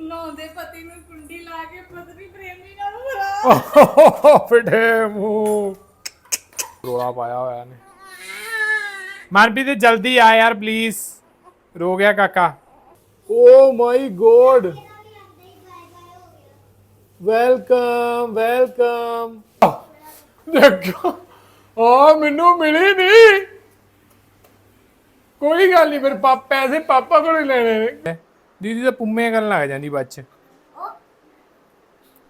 ਨੌ ਦੇ ਪਤੀ ਨੂੰ ਕੁੰਡੀ ਲਾ ਕੇ ਪਤਨੀ ਪ੍ਰੇਮੀ ਨਾਲ ਭਰਾ ਫਿੱਟੇ ਮੂੰਹ। ਰੋਲਾ ਪਾਇਆ ਹੋਇਆ ਨੇ ਮਨਪ੍ਰੀਤ ਜਲਦੀ ਆ ਯਾਰ ਪਲੀਜ਼ ਰੋ ਗਿਆ ਕਾਕਾ। Oh my God welcome welcome ਦੇਖੋ ਆ ਮੈਨੂੰ ਮਿਲੀ ਨਹੀਂ। ਕੋਈ ਗੱਲ ਨਹੀਂ ਫਿਰ ਪਾਪਾ ਪੈਸੇ ਪਾਪਾ ਕੋਲ ਹੀ ਲੈਣੇ ਨੇ। ਦੀਦੀ ਤਾਂ ਪੁੰਮੇ ਕਰਨ ਲੱਗ ਜਾਂਦੀ ਬੱਚ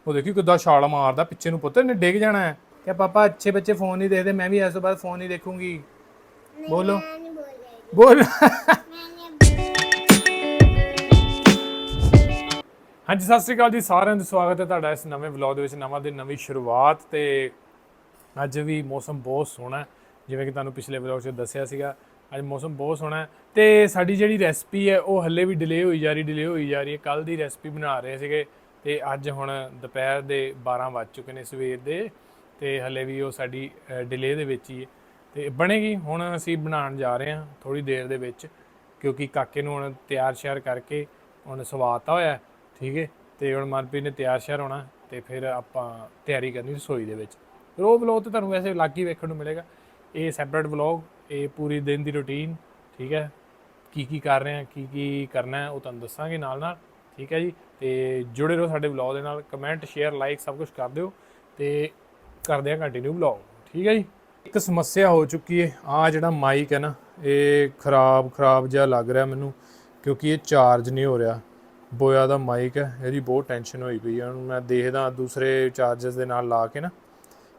ਉਹ ਦੇਖੀ ਕਿੱਦਾਂ ਛਾਲ ਮਾਰਦਾ ਪਿੱਛੇ ਨੂੰ ਪੁੱਤ ਨੇ ਡਿੱਗ ਜਾਣਾ ਹੈ। ਕਿ ਪਾਪਾ ਅੱਛੇ ਬੱਚੇ ਫੋਨ ਨਹੀਂ ਦੇਖਦੇ ਮੈਂ ਵੀ ਇਸ ਤੋਂ ਬਾਅਦ ਫੋਨ ਨਹੀਂ ਦੇਖੂੰਗੀ। ਬੋਲੋ। ਬੋਲ ਹਾਂਜੀ ਸਤਿ ਸ੍ਰੀ ਅਕਾਲ ਜੀ ਸਾਰਿਆਂ ਦਾ ਸਵਾਗਤ ਹੈ ਤੁਹਾਡਾ ਇਸ ਨਵੇਂ ਵਲੌਗ ਦੇ ਵਿੱਚ ਨਵਾਂ ਦਿਨ ਨਵੀਂ ਸ਼ੁਰੂਆਤ ਤੇ ਅੱਜ ਵੀ ਮੌਸਮ ਬਹੁਤ ਸੋਹਣਾ ਜਿਵੇਂ ਕਿ ਤੁਹਾਨੂੰ ਪਿਛਲੇ ਵਲੌਗ 'ਚ ਦੱਸਿਆ ਸੀਗਾ ਅੱਜ ਮੌਸਮ ਬਹੁਤ ਸੋਹਣਾ ਹੈ ਤੇ ਸਾਡੀ ਜਿਹੜੀ ਰੈਸਪੀ ਹੈ, ਉਹ ਹੱਲੇ ਵੀ ਡਿਲੇ ਹੋਈ ਜਾ ਰਹੀ ਡਿਲੇ ਹੋਈ ਜਾ ਰਹੀ ਹੈ। ਕੱਲ ਦੀ ਰੈਸਪੀ ਬਣਾ ਰਹੇ ਸੀਗੇ ਤੇ ਅੱਜ ਹੁਣ ਦੁਪਹਿਰ ਦੇ 12 ਵੱਜ ਚੁੱਕੇ ਨੇ ਸਵੇਰ ਦੇ ਤੇ ਹੱਲੇ ਵੀ ਉਹ ਸਾਡੀ ਡਿਲੇ ਦੇ ਵਿੱਚ ਹੀ ਹੈ। ਤੇ ਬਣੇਗੀ, ਹੁਣ ਅਸੀਂ ਬਣਾਉਣ ਜਾ ਰਹੇ ਹਾਂ ਥੋੜੀ ਦੇਰ ਦੇ ਵਿੱਚ, ਕਿਉਂਕਿ ਕਾਕੇ ਨੂੰ ਹੁਣ ਤਿਆਰ ਸ਼ਿਆਰ ਕਰਕੇ ਹੁਣ ਸਵਾਤਾ ਹੋਇਆ ਠੀਕ ਹੈ? ਤੇ ਹੁਣ ਮਨਪ੍ਰੀਤ ਨੇ ਤਿਆਰ ਸ਼ਿਆਰ ਹੋਣਾ ਤੇ ਫਿਰ ਆਪਾਂ ਤਿਆਰੀ ਕਰਨੀ ਰਸੋਈ ਦੇ ਵਿੱਚ। ਰੋ ਉਹ ਵਲੌਗ ਤੇ ਤੁਹਾਨੂੰ ਵੈਸੇ ਲੱਗ ਹੀ ਵੇਖਣ ਨੂੰ ਮਿਲੇਗਾ। ਇਹ ਸੈਪਰੇਟ ਵਲੌਗ ਇਹ ਪੂਰੀ ਦਿਨ ਦੀ ਰੁਟੀਨ ਠੀਕ ਹੈ? ਕੀ ਕੀ ਕਰ ਰਹੇ ਹਾਂ, ਕੀ ਕੀ ਕਰਨਾ ਹੈ, ਉਹ ਤੁਹਾਨੂੰ ਦੱਸਾਂਗੇ ਨਾਲ ਨਾਲ ਠੀਕ ਹੈ ਜੀ? ਤੇ ਜੁੜੇ ਰਹੋ ਸਾਡੇ ਵਲੌਗ ਦੇ ਨਾਲ ਕਮੈਂਟ ਸ਼ੇਅਰ ਲਾਈਕ ਸਭ ਕੁਝ ਕਰ ਦਿਓ ਤੇ ਕਰਦੇ ਹਾਂ ਕੰਟੀਨਿਊ ਵਲੌਗ ਠੀਕ ਹੈ ਜੀ? ਇੱਕ ਸਮੱਸਿਆ ਹੋ ਚੁੱਕੀ ਹੈ ਆ ਜਿਹੜਾ ਮਾਈਕ ਹੈ ਨਾ, ਇਹ ਖਰਾਬ ਖਰਾਬ ਜਿਹਾ ਲੱਗ ਰਿਹਾ ਮੈਨੂੰ, ਕਿਉਂਕਿ ਇਹ ਚਾਰਜ ਨਹੀਂ ਹੋ ਰਿਹਾ। ਬੋਇਆ ਦਾ ਮਾਈਕ ਹੈ, ਇਹਦੀ ਬਹੁਤ ਟੈਨਸ਼ਨ ਹੋਈ ਪਈ ਹੈ। ਹੁਣ ਮੈਂ ਦੇਖਦਾ ਦੂਸਰੇ ਚਾਰਜਰਸ ਦੇ ਨਾਲ ਲਾ ਕੇ ਨਾ,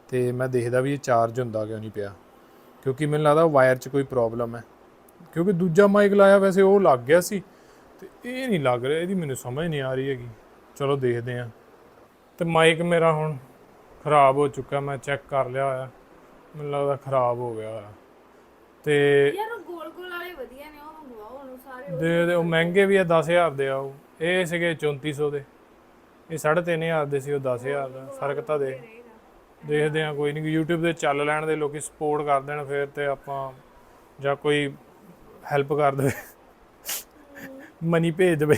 ਤੇ ਮੈਂ ਦੇਖਦਾ ਵੀ ਇਹ ਚਾਰਜ ਹੁੰਦਾ ਕਿਉਂ ਨਹੀਂ ਪਿਆ। ਕਿਉਂਕਿ ਮੈਨੂੰ ਲੱਗਦਾ ਵਾਇਰ 'ਚ ਕੋਈ ਪ੍ਰੋਬਲਮ ਹੈ। ਕਿਉਂਕਿ ਦੂਜਾ ਮਾਈਕ ਲਾਇਆ ਵੈਸੇ ਉਹ ਲੱਗ ਗਿਆ ਸੀ ਤੇ ਇਹ ਨਹੀਂ ਲੱਗ ਰਿਹਾ ਇਹਦੀ ਮੈਨੂੰ ਸਮਝ ਨਹੀਂ ਆ ਰਹੀ ਹੈਗੀ। ਚਲੋ ਦੇਖਦੇ ਹਾਂ। ਤੇ ਮਾਈਕ ਮੇਰਾ ਹੁਣ ਖਰਾਬ ਹੋ ਚੁੱਕਾ ਮੈਂ ਚੈੱਕ ਕਰ ਲਿਆ ਹੋਇਆ। ਮੈਨੂੰ ਲੱਗਦਾ ਖਰਾਬ ਹੋ ਗਿਆ ਹੋਇਆ। ਤੇ ਯਾਰ ਉਹ ਗੋਲ ਗੋਲ ਵਾਲੇ ਵਧੀਆ ਨੇ ਉਹ ਮੰਗਵਾਓ ਉਹਨੂੰ ਸਾਰੇ। ਦੇ ਦੇ ਉਹ ਮਹਿੰਗੇ ਵੀ ਆ 10000 ਦੇ ਆ ਉਹ। ਇਹ ਸੀਗੇ 3400 ਦੇ। ਇਹ 3500 ਦੇ ਸੀ ਉਹ 10000 ਦਾ। ਫ਼ਰਕ ਤਾਂ ਦੇ ਦੇਖਦੇ ਆ ਕੋਈ ਨਹੀਂ YouTube 'ਤੇ ਚੱਲ ਲੈਣ ਦੇ ਲੋਕੀ ਸਪੋਰਟ ਕਰ ਦੇਣ ਫਿਰ ਤੇ ਆਪਾਂ ਜਾਂ ਕੋਈ ਹੈਲਪ ਕਰ ਦੇਵੇ। ਮਨੀ ਭੇਜ ਦੇਵੇ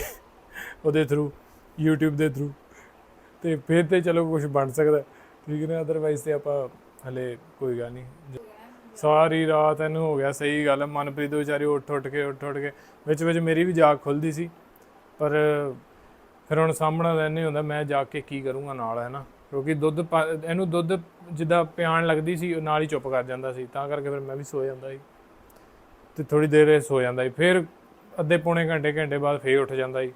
ਉਹਦੇ ਥਰੂ YouTube ਦੇ ਥਰੂ ਤੇ ਫਿਰ ਤੇ ਚਲੋ ਕੁਝ ਬਣ ਸਕਦਾ। ਠੀਕ ਹੈ ਅਦਰਵਾਈਜ਼ ਤੇ ਆਪਾਂ ਹਲੇ ਕੋਈ ਗੱਲ ਨਹੀਂ। ਸਾਰੀ ਰਾਤ ਇਹਨੂੰ ਹੋ ਗਿਆ ਸਹੀ ਗੱਲ ਹੈ, ਮਨਪ੍ਰੀਤ ਵਿਚਾਰੀ ਉੱਠ ਉੱਠ ਕੇ ਉੱਠ ਉੱਠ ਕੇ ਵਿੱਚ ਵਿੱਚ ਮੇਰੀ ਵੀ ਜਾਗ ਖੁੱਲਦੀ ਸੀ। ਪਰ ਫਿਰ ਹੁਣ ਸਾਹਮਣਾ ਤਾਂ ਨਹੀਂ ਹੁੰਦਾ ਮੈਂ ਜਾ ਕੇ ਕੀ ਕਰੂੰਗਾ ਨਾਲ ਹੈ ਨਾ? ਕਿਉਂਕਿ ਦੁੱਧ ਪਾ- ਇਹਨੂੰ ਦੁੱਧ ਜਿੱਦਾਂ ਪਿਆਣ ਲੱਗਦੀ ਸੀ, ਉਹ ਨਾਲ ਹੀ ਚੁੱਪ ਕਰ ਜਾਂਦਾ ਸੀ। ਤਾਂ ਕਰਕੇ ਫਿਰ ਮੈਂ ਵੀ ਸੋ ਜਾਂਦਾ ਸੀ। ਤੇ ਥੋੜੀ ਦੇਰ ਇਹ ਸੋ ਜਾਂਦਾ ਸੀ। ਫਿਰ ਅੱਧੇ ਪੌਣੇ ਘੰਟੇ ਘੰਟੇ ਬਾਅਦ ਫੇਰ ਉੱਠ ਜਾਂਦਾ ਸੀ।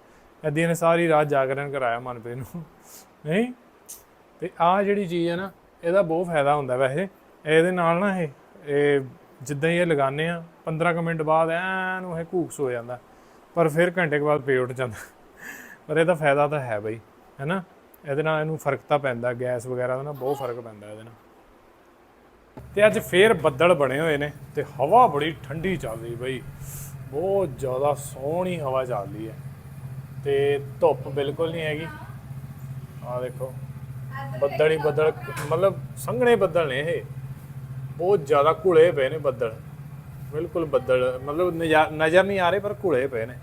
ਏਦਾਂ ਨੇ ਸਾਰੀ ਰਾਤ ਜਾਗਰਣ ਕਰਾਇਆ ਮਨਪ੍ਰੀਤ ਨੂੰ। ਨਹੀਂ, ਤੇ ਆਹ ਜਿਹੜੀ ਚੀਜ਼ ਹੈ ਨਾ, ਇਹਦਾ ਬਹੁਤ ਫਾਇਦਾ ਹੁੰਦਾ ਵੈਸੇ। ਇਹਦੇ ਨਾਲ ਨਾ ਇਹ ਇਹ ਜਿੱਦਾਂ ਹੀ ਇਹ ਲਗਾਉਂਦੇ ਆ 15 ਕੁ ਮਿੰਟ ਬਾਅਦ ਐਨ ਉਹ ਘੂਕ ਸੋ ਜਾਂਦਾ। ਪਰ ਫਿਰ ਘੰਟੇ ਕੁ ਬਾਅਦ ਫੇਰ ਉੱਠ ਜਾਂਦਾ। ਪਰ ਇਹਦਾ ਫਾਇਦਾ ਤਾਂ ਹੈ ਬਈ ਹੈਨਾ ਇਹਦੇ ਨਾਲ ਇਹਨੂੰ ਫ਼ਰਕ ਤਾਂ ਪੈਂਦਾ, ਗੈਸ ਵਗੈਰਾ ਦਾ ਨਾ ਬਹੁਤ ਫ਼ਰਕ ਪੈਂਦਾ ਇਹਦੇ ਨਾਲ। ਤੇ ਅੱਜ ਫੇਰ ਬੱਦਲ ਬਣੇ ਹੋਏ ਨੇ ਤੇ ਹਵਾ ਬੜੀ ਠੰਡੀ ਚੱਲ ਰਹੀ ਬਈ। ਬਹੁਤ ਜ਼ਿਆਦਾ ਸੋਹਣੀ ਹਵਾ ਚੱਲ ਰਹੀ ਹੈ। ਤੇ ਧੁੱਪ ਬਿਲਕੁਲ ਨਹੀਂ ਹੈਗੀ। ਆ ਦੇਖੋ, ਬੱਦਲ ਹੀ ਬੱਦਲ, ਮਤਲਬ ਸੰਘਣੇ ਬੱਦਲ ਨੇ ਇਹ। ਬਹੁਤ ਜ਼ਿਆਦਾ ਘੁਲੇ ਪਏ ਨੇ ਬੱਦਲ। ਬਿਲਕੁਲ ਬੱਦਲ, ਮਤਲਬ ਨਜ਼ਾ- ਨਜ਼ਰ ਨਹੀਂ ਆ ਰਹੇ, ਪਰ ਘੁਲੇ ਪਏ ਨੇ।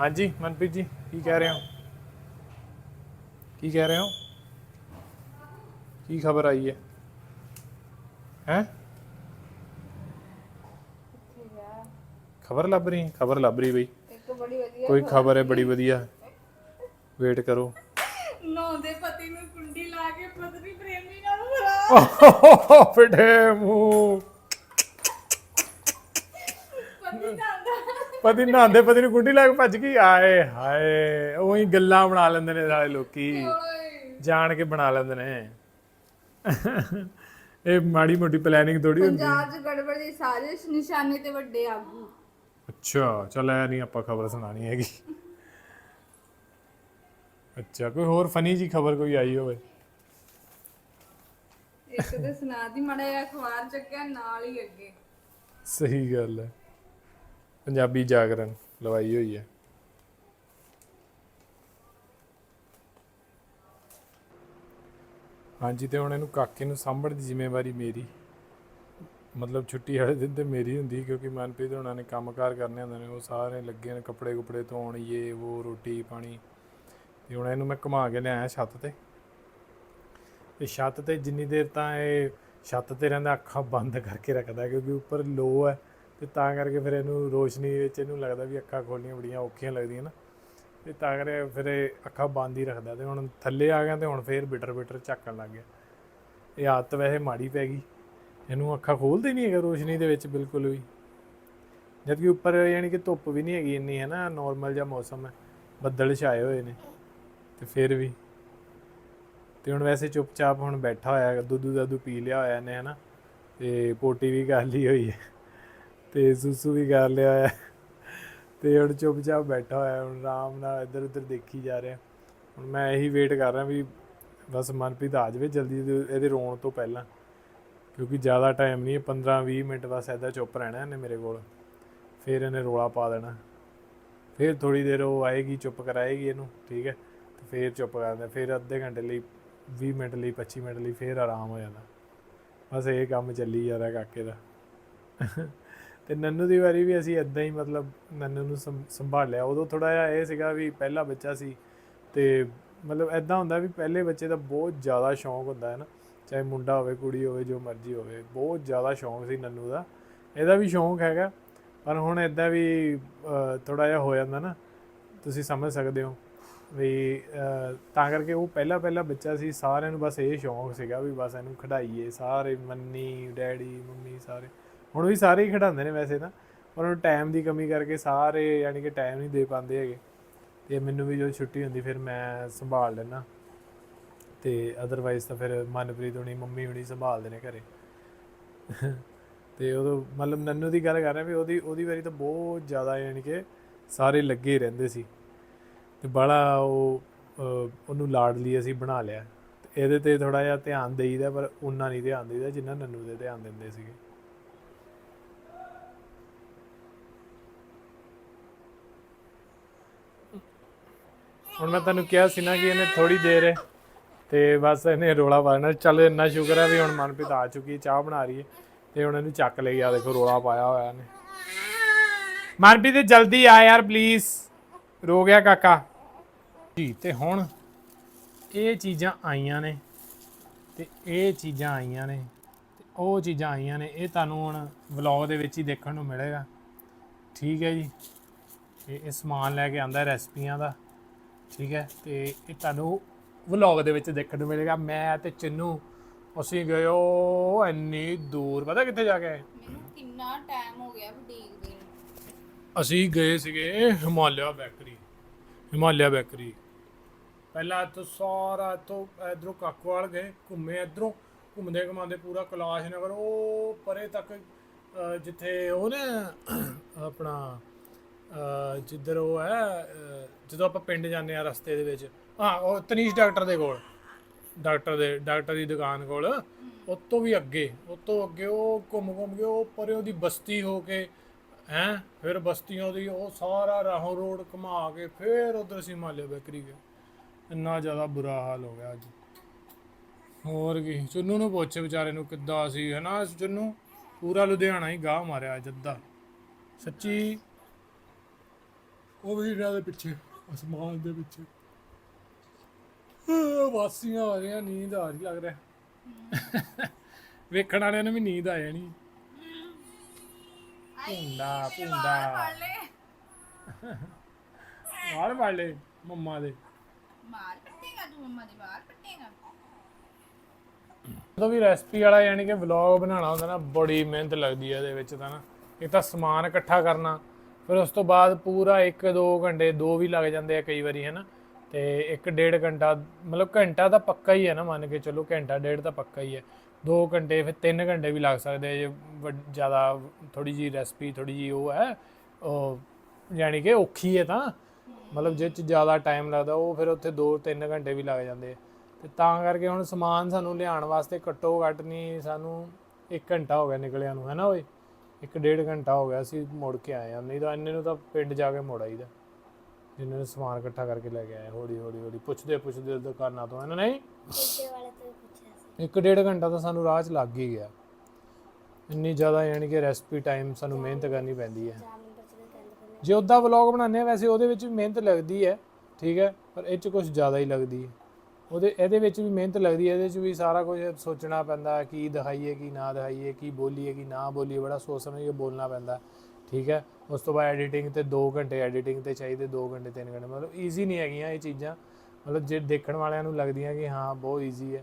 ਹਾਂਜੀ, ਮਨਪ੍ਰੀਤ ਜੀ, ਕੀ ਕਹਿ ਰਹੇ ਹੋ? ਕੀ ਕਹਿ ਰਹੇ ਹੋ? ਕੀ ਖਬਰ ਆਈ ਹੈ? ਹੈ? ਖਬਰ ਲੱਭ ਰਹੀ ਖਬਰ ਲੱਭ ਰਹੀ ਬਈ। ਇੱਕ ਬੜੀ ਵਧੀਆ ਕੋਈ ਖਬਰ ਹੈ ਬੜੀ ਵਧੀਆ? ਵੇਟ ਕਰੋ। ਨੌ ਦੇ ਪਤੀ ਨੂੰ ਕੁੰਡੀ ਲਾ ਕੇ ਪਤਨੀ ਪ੍ਰੇਮੀ ਨਾਲ ਭਰਾ ਫਿੱਟੇ ਮੂੰਹ। ਪਤੀ ਜਾਂਦਾ ਪਤੀ ਨਹਾਉਂਦੇ ਪਤੀ ਨੂੰ ਗੁੱਡੀ ਲਾ ਕੇ ਭੱਜ ਗਈ। ਆਏ ਹਾਏ ਉਹੀ ਗੱਲਾਂ ਬਣਾ ਲੈਂਦੇ ਨੇ ਨਾਲੇ ਲੋਕੀ। ਜਾਣ ਕੇ ਬਣਾ ਲੈਂਦੇ ਨੇ। ਇਹ ਮਾੜੀ ਮੋਟੀ ਪਲੈਨਿੰਗ ਥੋੜੀ ਹੁੰਦੀ। ਪੰਜਾਬ ਚ ਗੜਬੜ ਦੀ ਸਾਜ਼ਿਸ਼ ਨਿਸ਼ਾਨੇ ਤੇ ਵੱਡੇ ਆਗੂ। ਅੱਛਾ ਚੱਲ ਐ ਨਹੀਂ ਆਪਾਂ ਖਬਰ ਸੁਣਾਣੀ ਹੈਗੀ। ਅੱਛਾ ਕੋਈ ਹੋਰ ਫਨੀ ਜੀ ਖਬਰ ਕੋਈ ਆਈ ਹੋਵੇ? ਇੱਕ ਤੇ ਸੁਣਾ ਦੀ ਮੜਾ ਅਖਬਾਰ ਚੱਕਿਆ ਨਾਲ ਹੀ ਅੱਗੇ। ਸਹੀ ਗੱਲ ਹੈ। ਪੰਜਾਬੀ ਜਾਗਰਣ ਲਵਾਈ ਹੋਈ ਹੈ। ਹਾਂਜੀ, ਤੇ ਹੁਣ ਇਹਨੂੰ ਕਾਕੇ ਨੂੰ ਸਾਂਭਣ ਦੀ ਜ਼ਿੰਮੇਵਾਰੀ ਮੇਰੀ। ਮਤਲਬ ਛੁੱਟੀ ਵਾਲੇ ਦਿਨ ਤੇ ਮੇਰੀ ਹੁੰਦੀ, ਕਿਉਂਕਿ ਮਨਪ੍ਰੀਤ ਉਹਨਾਂ ਨੇ ਕੰਮਕਾਰ ਕਰਨੇ ਹੁੰਦੇ ਨੇ, ਉਹ ਸਾਰੇ ਲੱਗੇ ਨੇ ਕੱਪੜੇ ਕੁਪੜੇ ਧੋਣ ਇਹ ਉਹ ਰੋਟੀ, ਪਾਣੀ। ਤੇ ਹੁਣ ਇਹਨੂੰ ਮੈਂ ਘੁਮਾ ਕੇ ਲਿਆਇਆ ਛੱਤ ਤੇ। ਤੇ ਛੱਤ ਤੇ ਜਿੰਨੀ ਦੇਰ ਤਾਂ ਇਹ ਛੱਤ ਤੇ ਰਹਿੰਦਾ, ਅੱਖਾਂ ਬੰਦ ਕਰਕੇ ਰੱਖਦਾ, ਕਿਉਂਕਿ ਉੱਪਰ ਲੋ ਹੈ। ਤੇ ਤਾਂ ਕਰਕੇ ਫਿਰ ਇਹਨੂੰ ਰੋਸ਼ਨੀ ਵਿੱਚ ਇਹਨੂੰ ਲੱਗਦਾ ਵੀ ਅੱਖਾਂ ਖੋਲਣੀਆਂ ਬੜੀਆਂ ਔਖੀਆਂ ਲੱਗਦੀਆਂ ਨਾ। ਤੇ ਤਾਂ ਕਰਕੇ ਫਿਰ ਇਹ ਅੱਖਾਂ ਬੰਦ ਹੀ ਰੱਖਦਾ ਤੇ ਹੁਣ ਥੱਲੇ ਆ ਗਿਆ ਤੇ ਹੁਣ ਫੇਰ ਬਿਟਰ ਬਿਟਰ ਝਾਕਣ ਲੱਗ ਗਿਆ। ਇਹ ਆਦਤ ਵੈਸੇ ਮਾੜੀ ਪੈ ਗਈ। ਇਹਨੂੰ ਅੱਖਾਂ ਖੋਲਦੇ ਨਹੀਂ ਹੈਗਾ ਰੋਸ਼ਨੀ ਦੇ ਵਿੱਚ ਬਿਲਕੁਲ ਵੀ। ਜਦ ਕਿ ਉੱਪਰ ਯਾਨੀ ਕਿ ਧੁੱਪ ਵੀ ਨਹੀਂ ਹੈਗੀ ਇੰਨੀ ਹੈ ਨਾ ਨਾਰਮਲ ਜਿਹਾ ਮੌਸਮ ਹੈ। ਬੱਦਲ ਛਾਏ ਹੋਏ ਨੇ ਤੇ ਫਿਰ ਵੀ। ਤੇ ਹੁਣ ਵੈਸੇ ਚੁੱਪਚਾਪ ਹੁਣ ਬੈਠਾ ਹੋਇਆ ਹੈ ਦੁੱਧ ਦਾਦੂ ਪੀ ਲਿਆ ਹੋਇਆ ਨੇ। ਹਨਾ ਤੇ ਪੋਟੀ ਵੀ ਕਰ ਲਈ ਹੋਈ ਹੈ। ਤੇ ਸੁਸੂ ਵੀ ਕਰ ਲਿਆ ਹੋਇਆ। ਹੈ। ਤੇ ਹੁਣ ਚੁੱਪਚਾਪ ਬੈਠਾ ਹੋਇਆ, ਹੁਣ ਆਰਾਮ ਨਾਲ ਇੱਧਰ ਉੱਧਰ ਦੇਖੀ ਜਾ ਰਿਹਾ। ਹੁਣ ਮੈਂ ਇਹੀ ਵੇਟ ਕਰ ਰਿਹਾ ਵੀ ਬਸ ਮਨਪ੍ਰੀਤ ਆ ਜਾਵੇ ਜਲਦੀ, ਇਹਦੇ- ਰੋਣ ਤੋਂ ਪਹਿਲਾਂ। ਕਿਉਂਕਿ ਜ਼ਿਆਦਾ ਟਾਈਮ ਨਹੀਂ ਹੈ 15 20 ਮਿੰਟ ਬਸ ਐਦਾਂ ਚੁੱਪ ਰਹਿਣਾ ਇਹਨੇ ਮੇਰੇ ਕੋਲ। ਫਿਰ ਇਹਨੇ ਰੋਲਾ ਪਾ ਦੇਣਾ। ਫਿਰ ਥੋੜੀ ਦੇਰ ਉਹ ਆਏਗੀ, ਚੁੱਪ ਕਰਾਏਗੀ ਇਹਨੂੰ, ਠੀਕ ਹੈ? ਤੇ ਫਿਰ ਚੁੱਪ ਕਰ ਦਿੰਦਾ, ਫਿਰ ਅੱਧੇ ਘੰਟੇ ਲਈ 20 ਮਿੰਟ ਲਈ 25 ਮਿੰਟ ਲਈ ਫਿਰ ਆਰਾਮ ਹੋ ਜਾਂਦਾ। ਬਸ ਇਹ ਕੰਮ ਚੱਲੀ ਜਾ ਰਿਹਾ ਕਾਕੇ ਦਾ। ਤੇ ਨੰਨੂ ਦੀ ਵਾਰੀ ਵੀ ਅਸੀਂ ਇਦਾਂ ਹੀ ਮਤਲਬ ਨੰਨੂ ਨੂੰ ਸੰਭ- ਸੰਭਾਲਿਆ। ਉਦੋਂ ਥੋੜਾ ਜਿਹਾ ਇਹ ਸੀਗਾ ਵੀ ਪਹਿਲਾ ਬੱਚਾ ਸੀ ਤੇ ਮਤਲਬ ਇਦਾਂ ਹੁੰਦਾ ਵੀ ਪਹਿਲੇ ਬੱਚੇ ਦਾ ਬਹੁਤ ਜ਼ਿਆਦਾ ਸ਼ੌਂਕ ਹੁੰਦਾ ਹੈ ਨਾ। ਚਾਹੇ ਮੁੰਡਾ ਹੋਵੇ, ਕੁੜੀ ਹੋਵੇ, ਜੋ ਮਰਜ਼ੀ ਹੋਵੇ, ਬਹੁਤ ਜ਼ਿਆਦਾ ਸ਼ੌਂਕ ਸੀ ਨੰਨੂ ਦਾ। ਇਹਦਾ ਵੀ ਸ਼ੌਂਕ ਹੈਗਾ, ਪਰ ਹੁਣ ਇਦਾਂ ਵੀ ਥੋੜਾ ਜਿਹਾ ਹੋ ਜਾਂਦਾ ਨਾ, ਤੁਸੀਂ ਸਮਝ ਸਕਦੇ ਹੋ ਵੀ ਤਾਂ ਕਰਕੇ ਉਹ ਪਹਿਲਾ ਪਹਿਲਾ ਬੱਚਾ ਸੀ, ਸਾਰਿਆਂ ਨੂੰ ਬਸ ਇਹ ਸ਼ੌਂਕ ਸੀਗਾ ਵੀ ਬਸ ਇਹਨੂੰ ਖਿਡਾਈਏ, ਸਾਰੇ ਮੰਨੀ ਡੈਡੀ, ਮੰਮੀ ਸਾਰੇ। ਹੁਣ ਵੀ ਸਾਰੇ ਹੀ ਖਿਡਾਉਂਦੇ ਨੇ ਵੈਸੇ ਤਾਂ, ਪਰ ਉਹ ਟਾਈਮ ਦੀ ਕਮੀ ਕਰਕੇ ਸਾਰੇ ਯਾਨੀ ਕਿ ਟਾਈਮ ਨਹੀਂ ਦੇ ਪਾਉਂਦੇ ਹੈਗੇ। ਤੇ ਮੈਨੂੰ ਵੀ ਜਦੋਂ ਛੁੱਟੀ ਹੁੰਦੀ ਫਿਰ ਮੈਂ ਸੰਭਾਲ ਲੈਣਾ ਤੇ ਅਦਰਵਾਈਜ਼ ਤਾਂ ਫਿਰ ਮਨਪ੍ਰੀਤ ਹੋਣੀ, ਮੰਮੀ ਹੋਣੀ ਸੰਭਾਲਦੇ ਨੇ ਘਰੇ। ਤੇ ਉਦੋਂ ਮਤਲਬ ਨੰਨੂ ਦੀ ਗੱਲ ਕਰ ਰਿਹਾ ਵੀ ਉਹਦੀ ਉਹਦੀ ਵਾਰੀ ਤਾਂ ਬਹੁਤ ਜ਼ਿਆਦਾ ਯਾਨੀ ਕਿ ਸਾਰੇ ਲੱਗੇ ਹੀ ਰਹਿੰਦੇ ਸੀ। ਤੇ ਬੜਾ ਉਹ ਉਹਨੂੰ ਲਾਡਲੀ ਅਸੀਂ ਬਣਾ ਲਿਆ। ਤੇ ਇਹਦੇ ਤੇ ਥੋੜਾ ਜਿਹਾ ਧਿਆਨ ਦੇਈਦਾ ਪਰ ਉਨਾ ਨਹੀਂ ਧਿਆਨ ਦੇਈਦਾ ਜਿੰਨਾ ਨੰਨੂ ਦੇ ਧਿਆਨ ਦਿੰਦੇ ਸੀਗੇ। ਹੁਣ ਮੈਂ ਤੁਹਾਨੂੰ ਕਿਹਾ ਸੀ ਨਾ ਕਿ ਇਹਨੇ ਥੋੜੀ ਦੇਰ ਹੈ ਤੇ ਬਸ ਇਹਨੇ ਰੋਲਾ ਪਾਣਾ ਚੱਲ ਇੰਨਾ ਸ਼ੁਕਰ ਹੈ ਵੀ ਹੁਣ ਮਨਪ੍ਰੀਤ ਆ ਚੁੱਕੀ ਹੈ, ਚਾਹ ਬਣਾ ਰਹੀ ਹੈ ਤੇ ਹੁਣ ਇਹਨੂੰ ਚੱਕ ਲਈ ਆ, ਦੇਖੋ ਰੋਲਾ ਪਾਇਆ ਹੋਇਆ ਇਹਨੇ। ਮਨਪ੍ਰੀਤ ਜਲਦੀ ਆ ਯਾਰ ਪਲੀਜ਼ ਰੋ ਗਿਆ ਕਾਕਾ। ਜੀ, ਤੇ ਹੁਣ ਇਹ ਚੀਜ਼ਾਂ ਆਈਆਂ ਨੇ ਤੇ ਇਹ ਚੀਜ਼ਾਂ ਆਈਆਂ ਨੇ ਤੇ ਉਹ ਚੀਜ਼ਾਂ ਆਈਆਂ ਨੇ, ਇਹ ਤੁਹਾਨੂੰ ਹੁਣ ਵਲੌਗ ਦੇ ਵਿੱਚ ਹੀ ਦੇਖਣ ਨੂੰ ਮਿਲੇਗਾ। ਠੀਕ ਹੈ ਜੀ। ਇਹ ਇਹ ਸਮਾਨ ਲੈ ਕੇ ਆਂਦਾ ਰੈਸਪੀਆਂ ਦਾ। ਠੀਕ ਹੈ ਤੇ ਇਹ ਤੁਹਾਨੂੰ ਵਲੌਗ ਦੇ ਵਿੱਚ ਦੇਖਣ ਨੂੰ ਮਿਲੇਗਾ। ਮੈਂ ਤੇ ਚੰਨੂ ਅਸੀਂ ਗਏ ਉਹ ਇੰਨੀ ਦੂਰ। ਪਤਾ ਕਿੱਥੇ ਜਾ ਕੇ ਆਏ? ਮੈਨੂੰ ਕਿੰਨਾ ਟਾਈਮ ਹੋ ਗਿਆ ਵੀ ਦੇਖਦੇ ਨੂੰ। ਅਸੀਂ ਗਏ ਸੀਗੇ ਹਿਮਾਲਿਆ ਬੇਕਰੀ ਹਿਮਾਲਿਆ ਬੇਕਰੀ। ਪਹਿਲਾਂ ਇੱਥੋਂ ਸਾਰਾ ਇੱਥੋਂ ਇਧਰੋਂ ਕਾਕੋਵਾਲ ਗਏ ਘੁੰਮੇ ਇਧਰੋਂ। ਘੁੰਮਦੇ ਘੁਮਾਉਂਦੇ ਪੂਰਾ ਕੈਲਾਸ਼ ਨਗਰ ਉਹ ਪਰੇ ਤੱਕ ਜਿੱਥੇ ਉਹ ਨਾ ਆਪਣਾ ਜਿੱਧਰ ਉਹ ਹੈ ਜਦੋਂ ਆਪਾਂ ਪਿੰਡ ਜਾਂਦੇ ਆ ਰਸਤੇ ਦੇ ਵਿੱਚ, ਹਾਂ, ਉਹ ਤਨੀਸ਼ ਡਾਕਟਰ ਦੇ ਕੋਲ, ਡਾਕਟਰ ਦੇ, ਡਾਕਟਰ ਦੀ ਦੁਕਾਨ ਕੋਲ, ਉਹ ਤੋਂ ਵੀ ਅੱਗੇ, ਉਹ ਤੋਂ ਅੱਗੇ ਉਹ ਘੁੰਮ ਘੁੰਮ ਕੇ ਉਹ ਪਰੇ ਉਹਦੀ ਬਸਤੀ ਹੋ ਕੇ, ਹੈ, ਫਿਰ ਬਸਤੀਆਂ ਦੀ ਉਹ ਸਾਰਾ ਰਾਹੋਂ ਰੋਡ ਘੁਮਾ ਕੇ ਫਿਰ ਉਧਰ ਅਸੀਂ ਹਿਮਾਲਿਆ ਬੇਕਰੀ ਗਏ। ਇੰਨਾ ਜ਼ਿਆਦਾ ਬੁਰਾ ਹਾਲ ਹੋ ਗਿਆ ਅੱਜ। ਹੋਰ ਕੀ, ਚੁੰਨੂ ਨੂੰ ਪੁੱਛ ਵਿਚਾਰੇ ਨੂੰ ਕਿੱਦਾਂ ਸੀ, ਹਨਾ, ਚੁੰਨੂ? ਪੂਰਾ ਲੁਧਿਆਣਾ ਹੀ ਗਾਹ ਮਾਰਿਆ ਅੱਜ ਸੱਚੀ ਉਹ ਵੀ ਇਹਨਾਂ ਦੇ ਪਿੱਛੇ ਅਸਮਾਨ ਦੇ ਪਿੱਛੇ। ਆਹ, ਵਾਸੀਆਂ ਆ ਰਹੀਆਂ ਨੀਂਦ ਆ ਰਹੀ ਲੱਗ ਰਿਹਾ। ਵੇਖਣ ਵਾਲਿਆਂ ਨੂੰ ਵੀ ਨੀਂਦ ਆ ਜਾਣੀ। ਪੁੰਡਾ ਪੁੰਡਾ ਲੈ ਵਾਲ ਵਾਲੇ ਮੰਮਾ ਦੇ। ਮਾਰ ਪੱਟੇਗਾ ਤੂੰ ਮੰਮਾ ਦੇ ਬਾਹਰ ਪੱਟੇਗਾ ਜਦੋਂ ਵੀ ਰੈਸਪੀ ਵਾਲਾ ਯਾਨੀ ਕਿ ਵਲੌਗ ਬਣਾਉਣਾ ਹੁੰਦਾ ਨਾ ਬੜੀ ਮਿਹਨਤ ਲੱਗਦੀ ਹੈ ਇਹਦੇ ਵਿੱਚ ਤਾਂ ਨਾ। ਇੱਕ ਤਾਂ ਸਮਾਨ ਇਕੱਠਾ ਕਰਨਾ। ਫਿਰ ਉਸ ਤੋਂ ਬਾਅਦ ਪੂਰਾ 1-2 ਘੰਟੇ ਦੋ ਵੀ ਲੱਗ ਜਾਂਦੇ ਆ ਕਈ ਵਾਰੀ ਹੈ ਨਾ ਤੇ 1.5 ਘੰਟਾ, ਮਤਲਬ ਘੰਟਾ ਤਾਂ ਪੱਕਾ ਹੀ ਹੈ ਨਾ ਮੰਨ ਕੇ ਚਲੋ, ਘੰਟਾ ਡੇਢ ਤਾਂ ਪੱਕਾ ਹੀ ਹੈ। 2 ਘੰਟੇ, ਫਿਰ 3 ਘੰਟੇ ਵੀ ਲੱਗ ਸਕਦੇ ਜੇ ਵੱਡ- ਜ਼ਿਆਦਾ ਥੋੜੀ ਜੀ ਰੈਸਪੀ ਥੋੜੀ ਜੀ ਉਹ ਹੈ, ਉਹ ਯਾਨੀ ਕਿ ਔਖੀ ਹੈ ਤਾਂ, ਮਤਲਬ ਜੇ ਚ ਜ਼ਿਆਦਾ ਟਾਈਮ ਲੱਗਦਾ, ਉਹ ਫਿਰ ਉੱਥੇ 2-3 ਘੰਟੇ ਵੀ ਲੱਗ ਜਾਂਦੇ ਆ। ਤੇ ਤਾਂ ਕਰਕੇ ਹੁਣ ਸਮਾਨ ਸਾਨੂੰ ਲਿਆਉਣ ਵਾਸਤੇ ਘੱਟੋ ਘੱਟ ਨਹੀਂ, ਸਾਨੂੰ 1 ਘੰਟਾ ਹੋ ਗਿਆ ਨਿਕਲਿਆ ਨੂੰ ਹੈ ਨਾ ਓਏ? ਇੱਕ ਡੇਢ ਘੰਟਾ ਹੋ ਗਿਆ ਅਸੀਂ ਮੁੜ ਕੇ ਆਏ ਆ ਨਹੀਂ ਤਾਂ ਇੰਨੇ ਨੂੰ ਤਾਂ ਪਿੰਡ ਜਾ ਕੇ ਮੁੜ ਆਈਦਾ। ਜਿੰਨੇ ਨੂੰ ਸਮਾਨ ਇਕੱਠਾ ਕਰਕੇ ਲੈ ਕੇ ਆਏ ਹੌਲੀ ਹੌਲੀ ਹੌਲੀ। ਪੁੱਛਦੇ ਪੁੱਛਦੇ ਦੁਕਾਨਾਂ ਤੋਂ ਹੈ ਨਾ ਨਹੀਂ? ਕੁਲਚੇ ਵਾਲੇ ਤੋਂ ਪੁੱਛਿਆ ਸੀ। ਇੱਕ ਡੇਢ ਘੰਟਾ ਤਾਂ ਸਾਨੂੰ ਰਾਹ 'ਚ ਲੱਗ ਹੀ ਗਿਆ। ਇੰਨੀ ਜ਼ਿਆਦਾ ਯਾਨੀ ਕਿ ਰੈਸਪੀ ਟਾਈਮ ਸਾਨੂੰ ਮਿਹਨਤ ਕਰਨੀ ਪੈਂਦੀ ਹੈ। ਜੇ ਉੱਦਾਂ ਵਲੌਗ ਬਣਾਉਂਦੇ ਆ ਵੈਸੇ ਉਹਦੇ ਵਿੱਚ ਵੀ ਮਿਹਨਤ ਲੱਗਦੀ ਹੈ ਠੀਕ ਹੈ? ਪਰ ਇਹ ਚ ਕੁਝ ਜ਼ਿਆਦਾ ਹੀ ਲੱਗਦੀ ਹੈ। ਉਹਦੇ ਇਹਦੇ ਵਿੱਚ ਵੀ ਮਿਹਨਤ ਲੱਗਦੀ ਹੈ ਇਹਦੇ ਚ ਵੀ ਸਾਰਾ ਕੁਝ ਸੋਚਣਾ ਪੈਂਦਾ ਕੀ ਦਿਖਾਈਏ ਕੀ ਨਾ ਦਿਖਾਈਏ ਕੀ ਬੋਲੀਏ ਕੀ ਨਾ ਬੋਲੀਏ ਬੜਾ ਸੋਚ ਸਮਝ ਕੇ ਬੋਲਣਾ ਪੈਂਦਾ ਠੀਕ ਹੈ? ਉਸ ਤੋਂ ਬਾਅਦ ਐਡੀਟਿੰਗ ਤੇ 2 ਘੰਟੇ ਐਡੀਟਿੰਗ ਤੇ ਚਾਹੀਦੇ 2 ਘੰਟੇ 3 ਘੰਟੇ ਮਤਲਬ ਈਜ਼ੀ ਨਹੀਂ ਹੈਗੀਆਂ ਇਹ ਚੀਜ਼ਾਂ। ਮਤਲਬ ਜੇ ਦੇਖਣ ਵਾਲਿਆਂ ਨੂੰ ਲੱਗਦੀਆਂ ਕਿ ਹਾਂ ਬਹੁਤ ਈਜ਼ੀ ਹੈ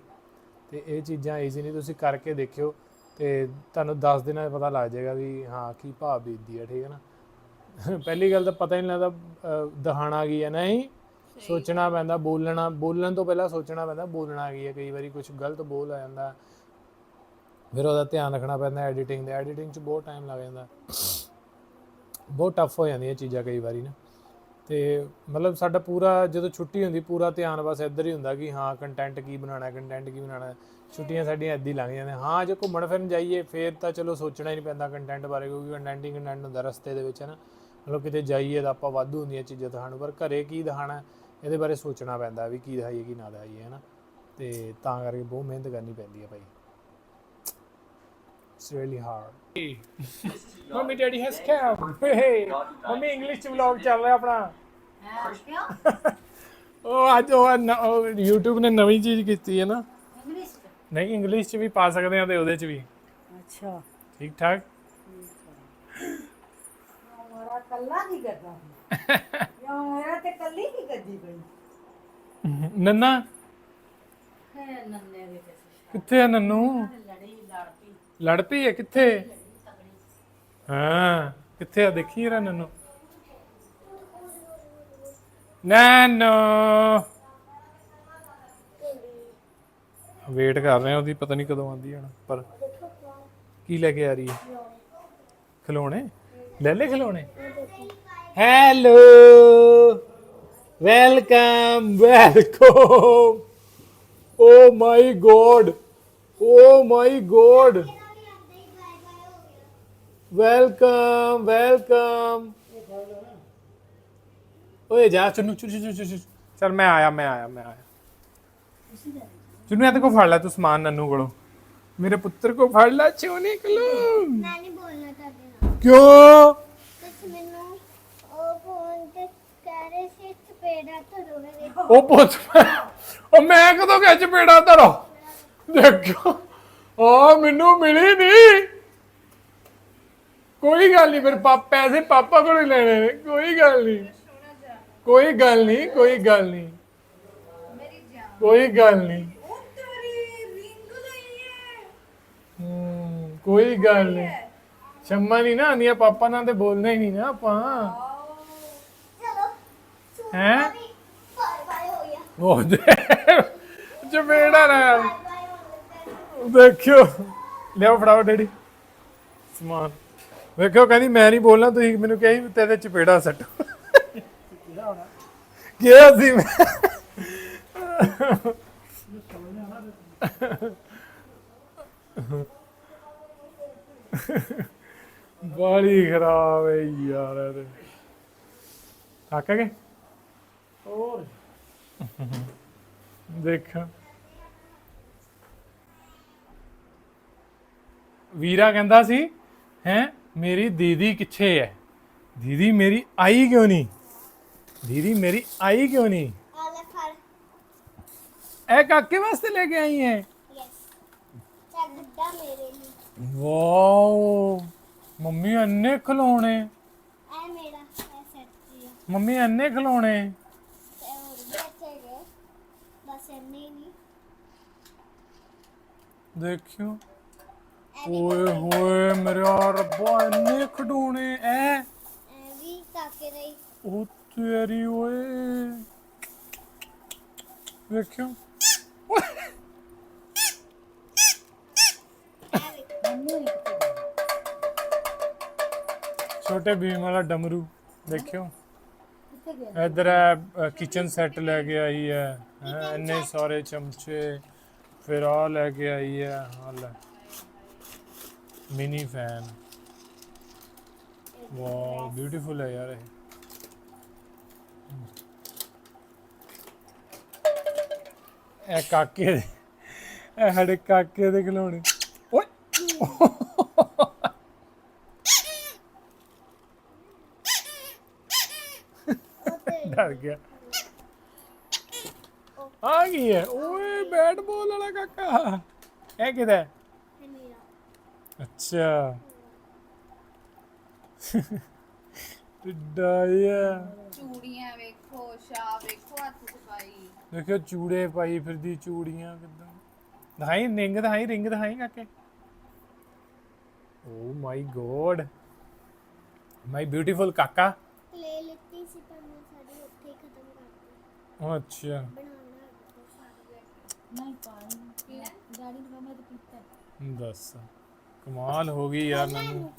ਤੇ ਇਹ ਚੀਜ਼ਾਂ ਈਜ਼ੀ ਨਹੀਂ ਤੁਸੀਂ ਕਰਕੇ ਦੇਖਿਓ ਤੇ ਤੁਹਾਨੂੰ 10 ਦਿਨਾਂ 'ਚ ਪਤਾ ਲੱਗ ਜਾਏਗਾ ਵੀ ਹਾਂ ਕੀ ਭਾਵ ਬੀਤਦੀ ਹੈ ਠੀਕ ਹੈ ਨਾ? ਪਹਿਲੀ ਗੱਲ ਤਾਂ ਪਤਾ ਹੀ ਨਹੀਂ ਲੱਗਦਾ ਅਹ, ਕੀ ਹੈ ਨਹੀਂ। ਸੋਚਣਾ ਪੈਂਦਾ, ਬੋਲਣਾ, ਬੋਲਣ ਤੋਂ ਪਹਿਲਾਂ ਸੋਚਣਾ ਪੈਂਦਾ, ਬੋਲਣਾ ਕੀ ਹੈ, ਕਈ ਵਾਰੀ ਕੁਝ ਗਲਤ ਬੋਲ ਆ ਜਾਂਦਾ। ਫਿਰ ਉਹਦਾ ਧਿਆਨ ਰੱਖਣਾ ਪੈਂਦਾ ਐਡੀਟਿੰਗ ਦਾ ਐਡੀਟਿੰਗ 'ਚ ਬਹੁਤ ਟਾਈਮ ਲੱਗ ਜਾਂਦਾ। ਬਹੁਤ ਟਫ ਹੋ ਜਾਂਦੀਆਂ ਚੀਜ਼ਾਂ ਕਈ ਵਾਰੀ ਨਾ। ਤੇ ਮਤਲਬ ਸਾਡਾ ਪੂਰਾ, ਜਦੋਂ ਛੁੱਟੀ ਹੁੰਦੀ, ਪੂਰਾ ਧਿਆਨ ਬਸ ਇੱਧਰ ਹੀ ਹੁੰਦਾ ਕਿ ਹਾਂ ਕੰਟੈਂਟ ਕੀ ਬਣਾਉਣਾ ਹੈ ਕੰਟੈਂਟ ਕੀ ਬਣਾਉਣਾ। ਹੈ ਛੁੱਟੀਆਂ ਸਾਡੀਆਂ ਇੱਦਾਂ ਹੀ ਲੰਘ ਜਾਂਦੀਆਂ। ਹਾਂ, ਜੇ ਘੁੰਮਣ ਫਿਰਨ ਜਾਈਏ, ਫੇਰ ਤਾਂ ਚਲੋ ਸੋਚਣਾ ਹੀ ਨਹੀਂ ਪੈਂਦਾ ਕੰਟੈਂਟ ਬਾਰੇ, ਕਿਉਂਕਿ ਕੰਟੈਂਟ ਹੀ ਕੰਟੈਂਟ ਹੁੰਦਾ ਰਸਤੇ ਦੇ ਵਿੱਚ, ਹੈ ਨਾ। ਮਤਲਬ ਕਿਤੇ ਜਾਈਏ ਤਾਂ ਆਪਾਂ ਵਾਧੂ ਹੁੰਦੀਆਂ ਚੀਜ਼ਾਂ ਦਿਖਾਉਣ, ਪਰ ਘਰੇ ਕੀ ਦਿਖਾਣਾ ਇਹਦੇ ਬਾਰੇ ਸੋਚਣਾ ਪੈਂਦਾ ਵੀ ਕੀ ਦਿਖਾਈਏ ਕੀ ਨਾ ਦਿਖਾਈਏ ਹੈ ਨਾ ਤੇ ਤਾਂ ਕਰਕੇ ਬਹੁਤ ਮਿਹਨਤ ਕਰਨੀ ਪੈਂਦੀ ਹੈ ਭਾਈ। It's really hard mummy daddy has came hey. Mummy English ਚ ਵਲੌਗ ਚੱਲ ਰਿਹਾ ਆਪਣਾ। ਉਹ ਅੱਜ ਉਹ ਨ- ਉਹ YouTube ਨੇ ਨਵੀਂ ਚੀਜ਼ ਕੀਤੀ ਹੈ ਨਾ। ਨਹੀਂ ਇੰਗਲਿਸ਼ ਚ ਵੀ ਪਾ ਸਕਦੇ ਆ ਤੇ ਉਹਦੇ ਚ ਵੀ। ਅੱਛਾ। ਠੀਕ ਠਾਕ? ਮੇਰਾ ਕੱਲਾ ਨਹੀਂ ਕਰਦਾ। ਮੇਰਾ ਤੇ ਕੱਲੀ ਨਹੀਂ ਕਰਦੀ ਪਈ ਨੰਨਾ? ਹੈ ਨੰਨੇ ਦੇ ਕਿੱਥੇ ਆ ਨੰਨੂ? ਲੜੀ ਲੜਦੀ ਲੜ ਪਈ ਹੈ ਕਿੱਥੇ? ਹਾਂ ਕਿੱਥੇ ਆ? ਦੇਖੀ ਰਾ ਨੰਨੂ। ਨੈਨੋ। ਵੇਟ ਕਰ ਰਹੇ ਆ ਉਹਦੀ ਪਤਾ ਨਹੀਂ ਕਦੋਂ ਆਉਂਦੀ ਹਣ ਪਰ ਕੀ ਲੈ ਕੇ ਆ ਰਹੀ ਹੈ? ਖਿਲੌਣੇ? ਲੈ ਲੈ ਖਿਲੌਣੇ? Hello welcome welcome oh my God oh my God welcome welcome ਓਏ ਜਾ ਚੁੰਨੂ ਚੁ ਚੁ ਚੁ ਚਲ ਮੈਂ ਆਇਆ ਮੈਂ ਆਇਆ ਮੈਂ ਆਇਆ ਚੁੰਨੂ ਇਹ ਤੇ ਕੋ ਫੜ ਲੈ ਤੂੰ ਸਮਾਨ ਨੰਨੂ ਕੋਲੋਂ ਮੇਰੇ ਪੁੱਤਰ ਕੋ ਫੜ ਲੈ ਚੋਨੇ ਕੋਲੋਂ ਮੈਂ ਨਹੀਂ ਬੋਲਣਾ ਤੁਹਾਡੇ ਨਾਲ ਕਿਉਂ ਤੁਸੀਂ ਮੈਨੂੰ ਉਹ ਫੋਨ ਤੇ ਕਹਿ ਰਹੇ ਉਹ ਪੁੱਤ ਉਹ ਮੈਂ ਕਦੋਂ ਗਿਆ ਚਪੇੜਾ ਧਰੋ? ਦੇਖੋ ਆ ਮੈਨੂੰ ਮਿਲੀ ਨਹੀਂ। ਕੋਈ ਗੱਲ ਨਹੀਂ ਫਿਰ ਪਾਪਾ ਪੈਸੇ ਪਾਪਾ ਕੋਲੋਂ ਹੀ ਲੈਣੇ ਨੇ ਕੋਈ ਗੱਲ ਨਹੀਂ। ਕੋਈ ਗੱਲ ਨਹੀਂ ਕੋਈ ਗੱਲ ਨਹੀਂ। ਮੇਰੀ ਜਾਨ। ਕੋਈ ਗੱਲ ਨਹੀਂ। ਉਹ ਤੇਰੀ ਰਿੰਗ ਲਈ ਹੈ ਹਮ, ਕੋਈ ਗੱਲ ਨਹੀਂ। ਸ਼ੰਮਾ ਨਹੀਂ ਨਾ ਆਂਦੀਆਂ ਪਾਪਾ ਨਾਲ ਤੇ ਬੋਲਣਾ ਹੀ ਨਹੀਂ ਨਾ ਆਪਾਂ। ਹੈ? ਉਹ ਚਪੇੜਾ ਨਾ। ਦੇਖਿਓ ਲਿਆਓ ਫੜਾਓ ਡੈਡੀ। ਸਮਾਨ। ਵੇਖਿਓ ਕਹਿੰਦੀ ਮੈਂ ਨਹੀਂ ਬੋਲਣਾ ਤੁਸੀਂ ਮੈਨੂੰ ਕਹੀ ਤੇਰੇ ਚਪੇੜਾ ਸੱਟ। ਕੀ ਸੀ ਮੈਂ। ਬਾਲੀ ਖਰਾਬ ਹੈ ਯਾਰ ਇਹਦੇ ਥੱਕ ਗਏ? ਹੋਰ। ਦੇਖਾਂ। ਵੀਰਾ ਕਹਿੰਦਾ ਸੀ ਹੈ ਮੇਰੀ ਦੀਦੀ ਕਿੱਥੇ ਹੈ ਦੀਦੀ ਮੇਰੀ ਆਈ ਕਿਉਂ ਨਹੀਂ? ਦੀਦੀ ਮੇਰੀ ਆਈ ਕਿਉਂ ਨਹੀਂ? ਫੜ। ਇਹ ਕਾਕੇ ਵਾਸਤੇ ਲੈ ਕੇ ਆਈ ਹੈ ਯੈਸ ਚੱਲ ਗੁੱਡਾ ਮੇਰੇ ਲਈ। ਵਾਓ ਮੰਮੀ ਅੰਨੇ ਖਿਲੌਣੇ। ਐ ਮੇਰਾ ਐ ਸੈਟ ਜੀ ਮੰਮੀ ਅੰਨੇ ਖਿਲੌਣੇ ਤੇ ਹੋਰ ਵੀ ਅੱਛੇ ਗਏ ਬਸ ਇੰਨੇ ਹੀ ਨਹੀਂ ਦੇਖਿਓ। ਓਏ ਹੋਏ ਮੇਰਾ ਰੱਬਾ ਇੰਨੇ ਖਿਡੌਣੇ ਐ। ਵੀ ਕਾਕੇ ਦੇ ਹੀ। ਉਹ ਤੇਰੀ ਓਏ। ਵੇਖਿਓ ਛੋਟੇ ਭੀਮ ਵਾਲਾ ਡਮਰੂ ਦੇਖਿਓ। ਇਧਰ ਹੈ ਕਿਚਨ ਸੈੱਟ ਲੈ ਕੇ ਆਈ ਹੈ ਹੈਂ, ਇੰਨੇ ਸਾਰੇ ਚਮਚੇ। ਫਿਰ ਆ ਲੈ ਕੇ ਆਈ ਹੈ ਆ ਲੈ ਮਿਨੀ ਫੈਨ ਵਾਓ ਬਿਊਟੀਫੁਲ ਹੈ ਯਾਰ ਇਹ ਇਹ ਕਾਕੇ ਦੇ ਇਹ ਸਾਡੇ ਕਾਕੇ ਦੇ ਖਿਡੌਣੇ ਓਏ ਉਹ ਤੇ ਡਰ ਗਿਆ ਆ ਕੀ ਹੈ? ਓਏ ਬੈਟ ਬਾਲ ਵਾਲਾ ਕਾਕਾ। ਇਹ ਕਿਹਦਾ ਹੈ? ਇਹ ਮੇਰਾ ਅੱਛਾ। ਟਿੱਡਾ ਜਿਹਾ ਚੂੜੀਆਂ ਵੇਖੋ ਸ਼ਾ ਵੇਖੋ ਹੱਥ ਚ ਪਾਈ ਦੇਖਿਓ ਚੂੜੇ ਪਾਈ ਫਿਰਦੀ ਚੂੜੀਆਂ ਕਿਦਾਂ। ਦਿਖਾਈ ਰਿੰਗ ਦਿਖਾਈ ਰਿੰਗ ਦਿਖਾਈ ਕਾਕੇ। ਓ ਮਾਈ ਗੋਡ। ਮਾਈ ਬਿਊਟੀਫੁਲ ਕਾਕਾ। ਲੈ ਲਿੱਤੀ ਸੀ ਪਰ ਮੈਂ ਸਾਡੀ ਉੱਥੇ ਹੀ ਖਤਮ ਕਰਤੀ। ਅੱਛਾ। ਨਹੀਂ ਪਾਣੀ ਗਾੜੀ ਨੂੰ ਮੈਂ ਤਾਂ ਪੀਤਾ ਦੱਸ ਕਮਾਲ ਹੋ ਗਈ ਯਾਰ ਮੈਨੂੰ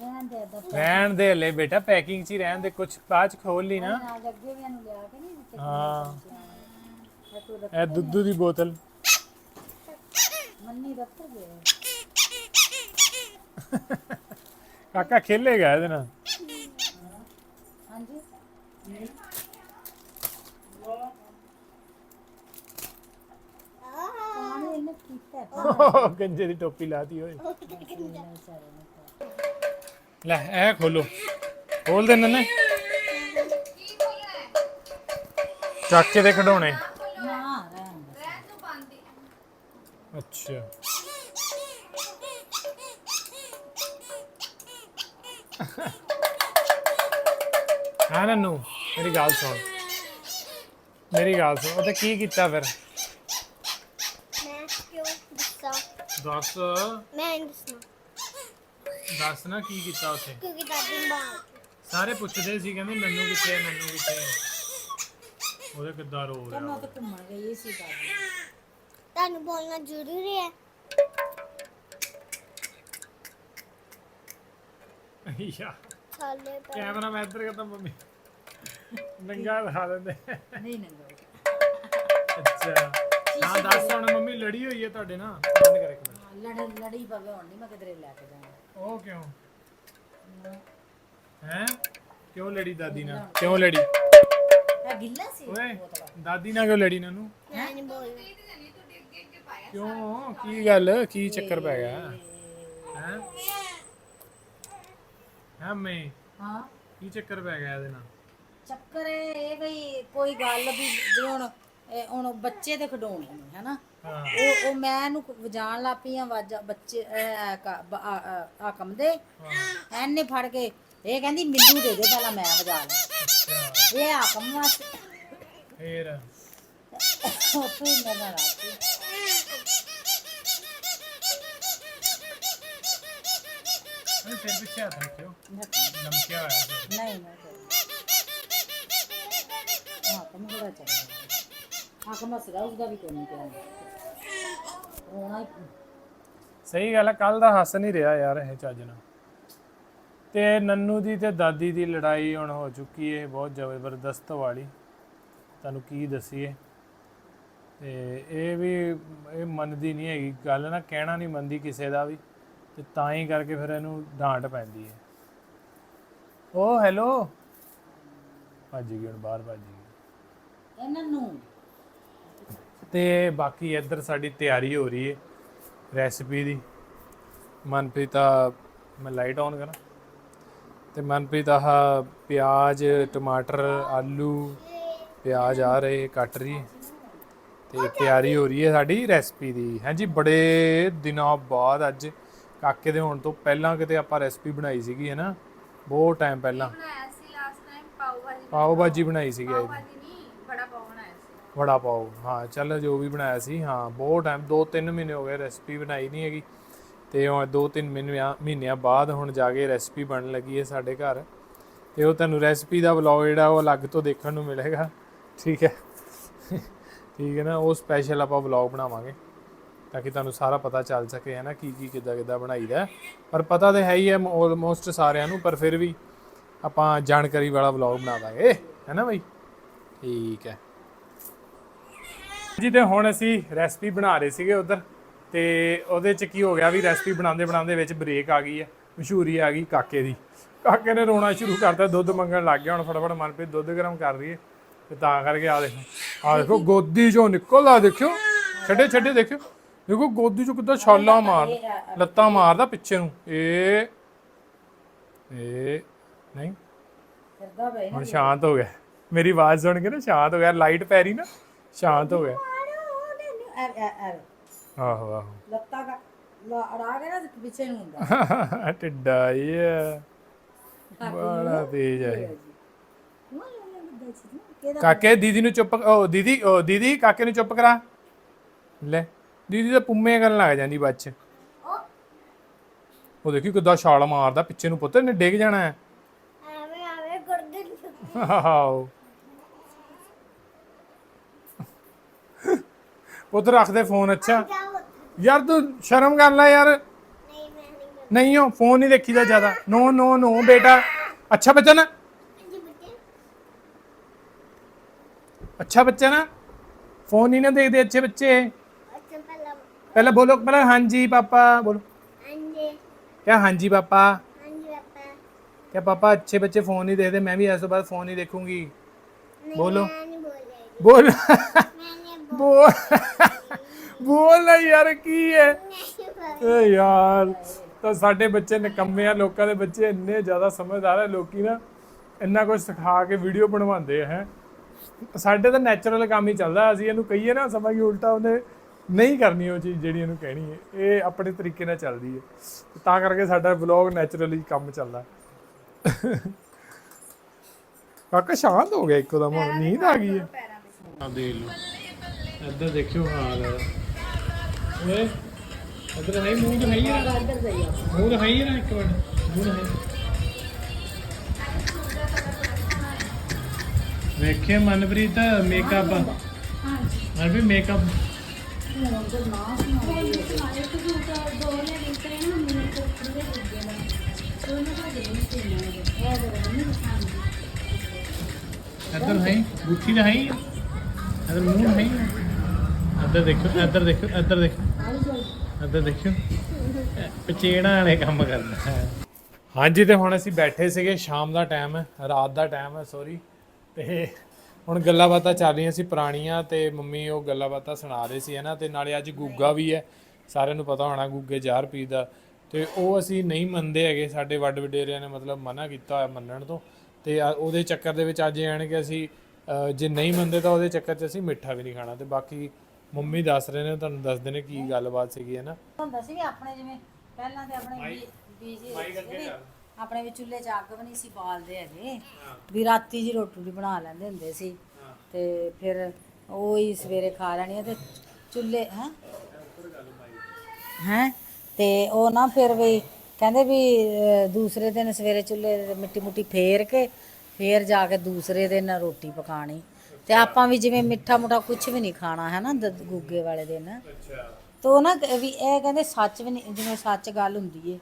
ਰਹਿਣ ਦੇ ਦਾ ਰਹਿਣ ਦੇ ਹਲੇ ਬੇਟਾ ਪੈਕਿੰਗ 'ਚ ਹੀ ਰਹਿਣ ਦੇ ਕੁਝ ਬਾਅਦ 'ਚ ਖੋਲ ਲਈ ਨਾ ਨਾਲ ਅੱਗੇ ਵੀ ਇਹਨੂੰ ਲਿਆ ਕੇ ਨਹੀਂ ਦਿੱਤੇ ਹਾਂ ਇਹ ਤੂੰ ਰੱਖ ਇਹ ਦੁੱਧੂ ਦੀ ਬੋਤਲ ਮੰਨੀ ਰੱਖ ਗਏ ਕਾਕਾ ਖੇਲੇਗਾ ਇਹਦੇ ਨਾਲ ਹਾਂਜੀ ਪਾਣੀ ਇਹਨੇ ਪੀਤਾ ਗੰਜੇ ਦੀ ਟੋਪੀ ਲਾਤੀ ਓਏ। ਲੈ, ਇਹ ਖੋਲੋ। ਖੋਲ ਦੇ ਨੰਨੇ। ਚਾਕੇ ਦੇ ਖਡਾਉਣੇ ਅੱਛਾ। ਹਾਂ, ਨੰਨੂ, ਮੇਰੀ ਗੱਲ ਸੁਣ। ਮੇਰੀ ਗੱਲ ਸੁਣ। ਉਹ ਤੇ ਕੀ ਕੀਤਾ ਫਿਰ ਮੈਂ ਕਿਉਂ ਦੱਸਾਂ। ਮੈਂ ਨਹੀਂ ਦੱਸਣਾ। ਦੱਸ ਨਾ ਕੀ ਕੀਤਾ ਉੱਥੇ? ਕਿਉਂਕਿ ਦਾਦੀ ਬਾਹਰ ਸਾਰੇ ਪੁੱਛਦੇ ਸੀ ਕਹਿੰਦੇ ਨੰਨੂ ਕਿੱਥੇ ਹੈ ਨੰਨੂ ਕਿੱਥੇ ਹੈ ਉਹਦੇ ਕਿੱਦਾਂ ਰੋ ਮੈਂ ਰਿਹਾ ਤਾਂ ਘੁੰਮਣ ਗਈ ਸੀ ਤਾਂ ਤੁਹਾਨੂੰ ਬੋਲਣਾ ਜ਼ਰੂਰੀ ਹੈ। ਯਾ। ਥਾਲੇ ਪਰ ਕੈਮਰਾ ਮੈਂ ਇੱਧਰ ਕਰਦਾ ਮੰਮੀ। ਨੰਗਾ ਦਿਖਾ ਦਿੰਦੇ। ਨਹੀਂ ਨਹੀਂ ਅੱਛਾ। ਹਾਂ ਦੱਸ ਹੁਣ ਮੰਮੀ ਲੜੀ ਹੋਈ ਹੈ ਤੁਹਾਡੇ ਨਾਲ। ਬੰਦ ਕਰ ਇੱਕ ਮਿੰਟ। ਲੜ ਲੜੀ ਪਵੇ ਹੁਣ ਨਹੀਂ ਮੈਂ ਕਿਧਰੇ ਲੈ ਕੇ ਜਾਣਾ ਉਹ ਕਿਉਂ? ਹੈ? ਕਿਉਂ ਲੜੀ ਦਾਦੀ ਨਾਲ? ਕਿਉਂ ਲੜੀ? ਇਹ ਗਿੱਲਾ ਸੀ ਓਏ ਦਾਦੀ ਨਾਲ ਕਿਉਂ ਲੜੀ ਨਾਨੂੰ ਮੈਂ ਨਹੀਂ ਪਾਇਆ ਕਿਉਂ? ਕੀ ਗੱਲ? ਕੀ ਚੱਕਰ ਪੈ ਗਿਆ? ਹੈ? ਹਾਂ ਮੈਂ ਹਾਂ। ਕੀ ਚੱਕਰ ਪੈ ਗਿਆ ਇਹਦੇ ਨਾਲ? ਚੱਕਰ ਇਹ ਇਹ ਵੀ ਕੋਈ ਗੱਲ ਵੀ ਜੇ ਹੁਣ ਇਹ ਹੁਣ ਬੱਚੇ ਦੇ ਖਡਾਉਣੇ ਨੇ ਹਨਾ? ਉਹ ਉਹ ਮੈਂ ਇਹਨੂੰ ਵਜਾਣ ਲੱਪੀ ਆ ਵਾਜਾ ਬੱਚੇ ਇਹ ਕ- ਬ- ਆ- ਆ- ਆ ਕੰਮਦੇ ਐਨੇ ਫੜ ਕੇ ਇਹ ਕਹਿੰਦੀ ਮੈਨੂੰ ਦੇ ਦੇ ਪਹਿਲਾਂ ਮੈਂ ਵਜਾ ਲਾਂ। ਇਹ ਆ ਕੰਮ ਵਾਸਤੇ ਫੇਰ? ਉੱਥੇ ਹੀ ਨਜ਼ਰ ਆਤੀ ਅਰੇ ਫਿਰ ਪਿੱਛੇ ਹੱਥ ਰੱਖਿਓ। ਨਮਕਿਆ ਹੋਇਆ ਫਿਰ ਨਹੀਂ। ਨਹੀਂ ਹਾਂ ਕੰਮ ਬੜਾ ਚੱਲਦਾ ਆ ਕੰਮ ਸਦਾ ਉਸਦਾ ਵੀ ਕੋਈ ਨਹੀਂ ਪਿਆ ਰੋਣਾ ਹੀ ਸਹੀ ਗੱਲ ਹੈ ਕੱਲ ਦਾ ਹੱਸ ਨਹੀਂ ਰਿਹਾ ਯਾਰ ਇਹ ਚੱਜ ਨਾਲ। ਤੇ ਨੰਨੂ ਦੀ ਤੇ ਦਾਦੀ ਦੀ ਲੜਾਈ ਹੁਣ ਹੋ ਚੁੱਕੀ ਹੈ ਬਹੁਤ ਜ਼ਬਰਦਸਤ ਵਾਲੀ। ਤੁਹਾਨੂੰ ਕੀ ਦਸੀਏ? ਤੇ ਇਹ ਵੀ ਇਹ ਮੰਨਦੀ ਨਹੀਂ ਹੈਗੀ। ਗੱਲ ਨਾ ਕਹਿਣਾ ਨਹੀਂ ਮੰਨਦੀ ਕਿਸੇ ਦਾ ਵੀ ਤੇ ਤਾਂ ਹੀ ਕਰਕੇ ਫਿਰ ਇਹਨੂੰ ਡਾਂਟ ਪੈਂਦੀ ਹੈ ਓ ਹੈਲੋ? ਭੱਜ ਗਈ ਹੁਣ ਬਾਹਰ ਭੱਜ ਗਈ। ਇਹਨਾਂ ਨੂੰ ਤੇ ਬਾਕੀ ਇੱਧਰ ਸਾਡੀ ਤਿਆਰੀ ਹੋ ਰਹੀ ਹੈ ਰੈਸਪੀ ਦੀ। ਮਨਪ੍ਰੀਤ ਆ ਮੈਂ ਲਾਈਟ ਆਨ ਕਰਾਂ। ਤੇ ਮਨਪ੍ਰੀਤ ਆਹ ਪਿਆਜ਼ ਟਮਾਟਰ ਆਲੂ ਪਿਆਜ਼ ਆ ਰਹੇ ਕੱਟ ਰਹੀ ਹੈ ਤੇ ਤਿਆਰੀ ਹੋ ਰਹੀ ਹੈ ਸਾਡੀ ਰੈਸਪੀ ਦੀ। ਹਾਂਜੀ ਬੜੇ ਦਿਨਾਂ ਬਾਅਦ ਅੱਜ ਕਾਕੇ ਦੇ ਹੋਣ ਤੋਂ ਪਹਿਲਾਂ ਕਿਤੇ ਆਪਾਂ ਰੈਸਪੀ ਬਣਾਈ ਸੀਗੀ ਹੈ ਨਾ? ਬਹੁਤ ਟਾਈਮ ਪਹਿਲਾਂ। ਬਣਾਇਆ ਸੀ ਲਾਸਟ ਟਾਈਮ ਪਾਓ ਭਾਜੀ ਬਣਾਈ ਸੀਗੀ ਅੱਜ ਭਾਜੀ ਨਹੀਂ ਬੜਾ ਪਾਓ ਬਣਾਇਆ ਸੀ ਵੜਾ ਪਾਓ। ਹਾਂ, ਚੱਲ ਜੋ ਵੀ ਬਣਾਇਆ ਸੀ, ਹਾਂ, ਬਹੁਤ ਟਾਈਮ 2-3 ਮਹੀਨੇ ਹੋ ਗਏ ਰੈਸਪੀ ਬਣਾਈ ਨਹੀਂ ਹੈਗੀ। ਤੇ ਹੁਣ 2-3 ਮਹੀਨਿਆਂ ਮਹੀਨਿਆਂ ਬਾਅਦ ਹੁਣ ਜਾ ਕੇ ਰੈਸਪੀ ਬਣਨ ਲੱਗੀ ਹੈ ਸਾਡੇ ਘਰ। ਤੇ ਉਹ ਤੁਹਾਨੂੰ ਰੈਸਪੀ ਦਾ ਵਲੌਗ ਜਿਹੜਾ, ਉਹ ਅਲੱਗ ਤੋਂ ਦੇਖਣ ਨੂੰ ਮਿਲੇਗਾ। ਠੀਕ ਹੈ? ਠੀਕ ਹੈ ਨਾ, ਉਹ ਸਪੈਸ਼ਲ ਆਪਾਂ ਵਲੌਗ ਬਣਾਵਾਂਗੇ। ਤਾਂ ਕਿ ਤੁਹਾਨੂੰ ਸਾਰਾ ਪਤਾ ਚੱਲ ਸਕੇ, ਹੈ ਨਾ, ਕੀ ਕੀ, ਕਿੱਦਾਂ ਕਿੱਦਾਂ ਬਣਾਈਦਾ ਪਰ ਪਤਾ ਤੇ ਹੈ ਹੀ ਹੈ ਆਲਮੋਸਟ ਸਾਰਿਆਂ ਨੂੰ, ਪਰ ਫਿਰ ਵੀ ਆਪਾਂ ਜਾਣਕਾਰੀ ਵਾਲਾ ਵਲੌਗ ਬਣਾ ਦਾਂਗੇ। ਹੈ ਨਾ ਬਈ? ਠੀਕ ਹੈ। ਜੀ ਤੇ ਹੁਣ ਅਸੀਂ ਰੈਸਪੀ ਬਣਾ ਰਹੇ ਸੀਗੇ ਉਧਰ ਤੇ ਉਹਦੇ ਚ ਕੀ ਹੋ ਗਿਆ ਵੀ ਰੈਸਪੀ ਬਣਾਉਂਦੇ ਬਣਾਉਂਦੇ ਵਿੱਚ ਬ੍ਰੇਕ ਆ ਗਈ ਹੈ ਮਸ਼ਹੂਰੀ ਆ ਗਈ ਕਾਕੇ ਦੀ। ਕਾਕੇ ਨੇ ਰੋਣਾ ਸ਼ੁਰੂ ਕਰਤਾ ਦੁੱਧ ਮੰਗਣ ਲੱਗ ਗਿਆ ਹੁਣ ਫਟਾਫਟ ਮਨਪ੍ਰੀਤ ਦੁੱਧ ਗਰਮ ਕਰ ਰਹੀ ਹੈ ਤੇ ਤਾਂ ਕਰਕੇ ਆ ਦੇਖੋ ਆ ਦੇਖੋ ਗੋਦੀ ਚੋਂ ਨਿਕਲਦਾ ਦੇਖਿਓ ਛੱਡੇ ਛੱਡੇ ਦੇਖਿਓ ਦੇਖੋ ਗੋਦੀ ਚੋਂ ਕਿੱਦਾਂ ਛਾਲਾਂ ਮਾਰ ਲੱਤਾਂ ਮਾਰਦਾ ਪਿੱਛੇ ਨੂੰ ਇਹ ਇਹ ਨਹੀਂ। ਹੁਣ ਸ਼ਾਂਤ ਹੋ ਗਿਆ। ਮੇਰੀ ਆਵਾਜ਼ ਸੁਣ ਕੇ ਨਾ ਸ਼ਾਂਤ ਹੋ ਗਿਆ ਲਾਈਟ ਪੈ ਰਹੀ ਨਾ ਸ਼ਾਂਤ ਹੋ ਗਿਆ। ਐ ਐ ਐ ਆਹੋ ਆਹੋ। ਲੱਤਾਂ ਦਾ ਅੜਾ ਕੇ ਨਾ ਪਿੱਛੇ ਨੂੰ ਹੁੰਦਾ। ਟਿੱਡਾ ਇਹ ਬੜਾ ਤੇਜ਼ ਹੈ ਇਹ। ਕਿਹਦਾ ਕਾਕੇ ਦੀਦੀ ਨੂੰ ਚੁੱਪ ਓ ਦੀਦੀ ਓ ਦੀਦੀ ਕਾਕੇ ਨੂੰ ਚੁੱਪ ਕਰਾ। ਲੈ ਦੀਦੀ ਤਾਂ ਪੁੰਮੇ ਕਰਨ ਲੱਗ ਜਾਂਦੀ ਬੱਚ ਉਹ। ਦੇਖੀ ਕਿੱਦਾਂ ਛਾਲ ਮਾਰਦਾ ਪਿੱਛੇ ਨੂੰ ਪੁੱਤ ਨੇ ਡਿੱਗ ਜਾਣਾ। ਹੈ ਐਵੇਂ ਐਵੇਂ ਪੁੱਤ ਰੱਖ ਦੇ ਫੋਨ ਅੱਛਾ। ਯਾਰ ਤੂੰ ਸ਼ਰਮ ਕਰ ਲੈ ਯਾਰ। ਨਹੀਂ ਹੋ ਫੋਨ ਨਹੀਂ ਦੇਖੀਦਾ ਜ਼ਿਆਦਾ। ਨੋ ਨੋ ਨੋ ਬੇਟਾ। ਅੱਛਾ ਬੱਚਾ ਨਾ। ਅੱਛਾ ਬੱਚਾ ਨਾ। ਫੋਨ ਨਹੀਂ ਨਾ ਦੇਖਦੇ ਅੱਛੇ ਬੱਚੇ। ਪਹਿਲਾਂ ਬੋਲੋ ਪਹਿਲਾਂ ਹਾਂਜੀ ਪਾਪਾ ਬੋਲੋ। ਹਾਂਜੀ ਕਿਆ ਹਾਂਜੀ ਪਾਪਾ? ਹਾਂਜੀ ਪਾਪਾ ਕਿਆ ਪਾਪਾ ਅੱਛੇ ਬੱਚੇ ਫੋਨ ਨਹੀਂ ਦੇਖਦੇ ਮੈਂ ਵੀ ਇਸ ਤੋਂ ਬਾਅਦ ਫੋਨ ਨਹੀਂ ਦੇਖੂੰਗੀ। ਬੋਲੋ। ਬੋਲ। ਬੋਲ। ਬੋਲ ਨਾ ਯਾਰ, ਕੀ ਹੈ? ਏ ਯਾਰ, ਤਾਂ ਸਾਡੇ ਬੱਚੇ ਨਿਕੰਮੇ ਆ, ਲੋਕਾਂ ਦੇ ਬੱਚੇ ਇੰਨੇ ਜ਼ਿਆਦਾ ਸਮਝਦਾਰ ਆ, ਲੋਕੀ ਨਾ ਇੰਨਾ ਕੁਝ ਸਿਖਾ ਕੇ ਵੀਡੀਓ ਬਣਵਾਉਂਦੇ ਹੈ। ਸਾਡੇ ਤਾਂ ਨੈਚੁਰਲ ਕੰਮ ਹੀ ਚੱਲਦਾ, ਅਸੀਂ ਇਹਨੂੰ ਕਹੀਏ ਨਾ, ਸਮਾਂ ਕਿ ਉਲਟਾ ਉਹਨੇ ਨਹੀਂ ਕਰਨੀ ਉਹ ਚੀਜ਼ ਜਿਹੜੀ ਇਹਨੂੰ ਕਹਿਣੀ ਹੈ, ਇਹ ਆਪਣੇ ਤਰੀਕੇ ਨਾਲ ਚੱਲਦੀ ਹੈ। ਤਾਂ ਕਰਕੇ ਸਾਡਾ ਵਲੌਗ ਨੈਚੁਰਲੀ ਕੰਮ ਚੱਲਦਾ। ਕਾਕਾ, ਸ਼ਾਂਤ ਹੋ ਗਿਆ ਇੱਕੋ ਦਮ ਨੀਂਦ ਆ ਗਈ ਹੈ। ਦੇਖ ਲਓ। ਇੱਧਰ ਦੇਖਿਓ ਹਾਲ। ਓਏ ਇੱਧਰ ਹੈ ਮੂੰਹ ਦਿਖਾਈ ਨਾ ਇੱਧਰ ਜਾਈ ਆ। ਮੂੰਹ ਦਿਖਾਈ ਨਾ ਇੱਕ ਮਿੰਟ। ਮੂੰਹ ਦਿਖਾਈ ਵੇਖੇ ਮਨਪ੍ਰੀਤ ਮੇਕਅਪ ਹਾਂ ਵੀ ਮੇਕਅਪ ਇੱਧਰ ਹੈ ਬੁੱਠੀ ਦਾ ਹੈ ਇੱਧਰ ਮੂੰਹ ਹੈ ਇੱਧਰ ਦੇਖੋ ਇੱਧਰ ਦੇਖੋ ਇੱਧਰ ਦੇਖੋ ਇੱਧਰ ਦੇਖੋ ਪਚੇੜਾ ਵਾਲੇ ਕੰਮ ਕਰਦਾ ਹਾਂਜੀ, ਤੇ ਹੁਣ ਅਸੀਂ ਬੈਠੇ ਸੀਗੇ, ਸ਼ਾਮ ਦਾ ਟਾਈਮ ਹੈ, ਰਾਤ ਦਾ ਟਾਈਮ ਹੈ ਸੌਰੀ ਤੇ ਹੁਣ ਗੱਲਾਂ ਬਾਤਾਂ ਚੱਲ ਰਹੀਆਂ ਸੀ ਪੁਰਾਣੀਆਂ, ਤੇ ਮੰਮੀ ਉਹ ਗੱਲਾਂ ਬਾਤਾਂ ਸੁਣਾ ਰਹੇ ਸੀ, ਹਨਾ। ਤੇ ਨਾਲੇ ਅੱਜ ਗੁੱਗਾ ਵੀ ਹੈ, ਸਾਰਿਆਂ ਨੂੰ ਪਤਾ ਹੋਣਾ ਗੁੱਗੇ ਜ਼ਾਰ ਪੀ ਦਾ। ਤੇ ਉਹ ਅਸੀਂ ਨਹੀਂ ਮੰਨਦੇ ਹੈਗੇ, ਸਾਡੇ ਵੱਡ ਵਡੇਰਿਆਂ ਨੇ ਮਤਲਬ ਮਨਾ ਕੀਤਾ ਹੋਇਆ ਮੰਨਣ ਤੋਂ। ਤੇ ਉਹਦੇ ਚੱਕਰ ਦੇ ਵਿੱਚ ਅੱਜ ਇਹ ਆਣ ਕੇ ਅਸੀਂ ਜੇ ਨਹੀਂ ਮੰਨਦੇ ਤਾਂ ਉਹਦੇ ਚੱਕਰ 'ਚ ਅਸੀਂ ਮਿੱਠਾ ਵੀ ਨਹੀਂ ਖਾਣਾ। ਤੇ ਬਾਕੀ ਮੰਮੀ ਦੱਸ ਰਹੇ ਨੇ ਤੁਹਾਨੂੰ ਦੱਸਦੇ ਨੇ ਕੀ ਗੱਲਬਾਤ ਸੀਗੀ ਹੈ ਨਾ? ਹੁੰਦਾ ਸੀ ਵੀ ਆਪਣੇ ਜਿਵੇਂ ਪਹਿਲਾਂ ਤੇ ਆਪਣੇ ਬੀਜੀ ਆਪਣੇ ਵੀ ਚੁੱਲ੍ਹੇ 'ਚ ਅੱਗ ਵੀ ਨਹੀਂ ਸੀ ਬਾਲਦੇ ਹੈਗੇ। ਵੀ ਰਾਤੀ ਜੀ ਰੋਟੀ ਰੂਟੀ ਬਣਾ ਲੈਂਦੇ ਹੁੰਦੇ ਸੀ। ਤੇ ਫਿਰ ਉਹ ਹੀ ਸਵੇਰੇ ਖਾ ਲੈਣੀ ਆ ਤੇ ਚੁੱਲ੍ਹੇ ਹੈ? ਹੈ? ਤੇ ਉਹ ਨਾ ਫਿਰ ਵੀ ਕਹਿੰਦੇ ਵੀ ਦੂਸਰੇ ਦਿਨ ਸਵੇਰੇ ਚੁੱਲ੍ਹੇ ਤੇ ਮਿੱਟੀ ਮੁੱਟੀ ਫੇਰ ਕੇ ਫੇਰ ਜਾ ਕੇ ਦੂਸਰੇ ਦਿਨ ਰੋਟੀ ਪਕਾਣੀ। ਤੇ ਆਪਾਂ ਵੀ ਜਿਵੇਂ ਮਿੱਠਾ ਮੁੱਠਾ ਕੁਝ ਵੀ ਨਹੀਂ ਖਾਣਾ ਹੈ ਨਾ ਦ- ਗੁੱਗੇ ਵਾਲੇ ਦਿਨ। ਤੋ ਨਾ ਕ- ਵੀ ਇਹ ਕਹਿੰਦੇ ਸੱਚ ਵੀ ਨਹੀਂ ਜਿਵੇਂ ਸੱਚ ਗੱਲ ਹੁੰਦੀ ਏ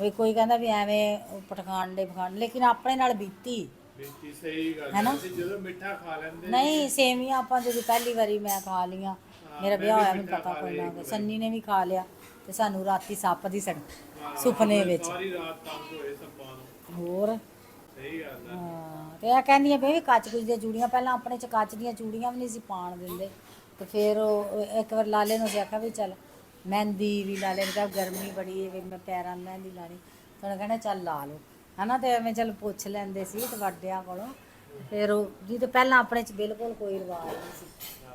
ਵੀ ਕੋਈ ਕਹਿੰਦਾ ਵੀ ਐਵੇਂ ਪਟਖਾਂਡੇ ਪਖਾਂਡ ਲੇਕਿਨ ਆਪਣੇ ਨਾਲ ਬੀਤੀ। ਬੇਟੀ ਸਹੀ ਗੱਲ ਹੈ ਨਾ ਜਦੋਂ ਮਿੱਠਾ ਖਾ ਲੈਂਦੇ ਨਹੀਂ ਸੇਵੀਆਂ ਆਪਾਂ ਜਦੋਂ ਪਹਿਲੀ ਵਾਰੀ ਮੈਂ ਖਾ ਲੀਆਂ ਮੇਰਾ ਵਿਆਹ ਹੋਇਆ ਮੈਨੂੰ ਪਤਾ ਕੋਈ ਨਾ ਸੰਨੀ ਨੇ ਵੀ ਖਾ ਲਿਆ ਤੇ ਸਾਨੂੰ ਰਾਤੀ ਸੱਪ ਦੀ ਸੜ ਸੁਪਨੇ ਵਿੱਚ। ਸਾਰੀ ਰਾਤ ਤੰਗ ਹੋਏ ਸੱਪਾਂ ਨੂੰ। ਹੋਰ? ਸਹੀ ਗੱਲ ਹੈ। ਹਾਂ। ਤੇ ਇਹ ਕਹਿੰਦੀਆਂ ਵੀ ਕੱਚ ਕੁਚ ਦੀਆਂ ਚੂੜੀਆਂ, ਪਹਿਲਾਂ ਆਪਣੇ ਚ ਕੱਚ ਦੀਆਂ ਚੂੜੀਆਂ ਵੀ ਨਹੀਂ ਸੀ ਪਾਣ ਦਿੰਦੇ। ਤੇ ਫਿਰ ਉਹ ਇੱਕ ਵਾਰ ਲਾਲੇ ਨੂੰ ਅਸੀਂ ਆਖਿਆ ਵੀ ਚੱਲ ਮਹਿੰਦੀ ਵੀ ਲਾ ਨੇ ਕਿਹਾ ਗਰਮੀ ਬੜੀ ਹੈ ਵੀ ਮੈਂ ਪੈਰਾਂ ਨੂੰ ਮਹਿੰਦੀ ਲਾਣੀ। ਤਾਂ ਉਹਨੇ ਕਹਿੰਦਾ ਚੱਲ ਲਾ ਲਓ। ਹਨਾ, ਤੇ ਐਵੇਂ ਚੱਲ ਪੁੱਛ ਲੈਂਦੇ ਸੀ ਤੇ ਵੱਡਿਆਂ ਕੋਲੋਂ। ਫਿਰ ਉਹ ਜੀ ਤੇ ਪਹਿਲਾਂ ਆਪਣੇ ਚ ਬਿਲਕੁਲ ਕੋਈ ਰਿਵਾਜ ਨਹੀਂ ਸੀ।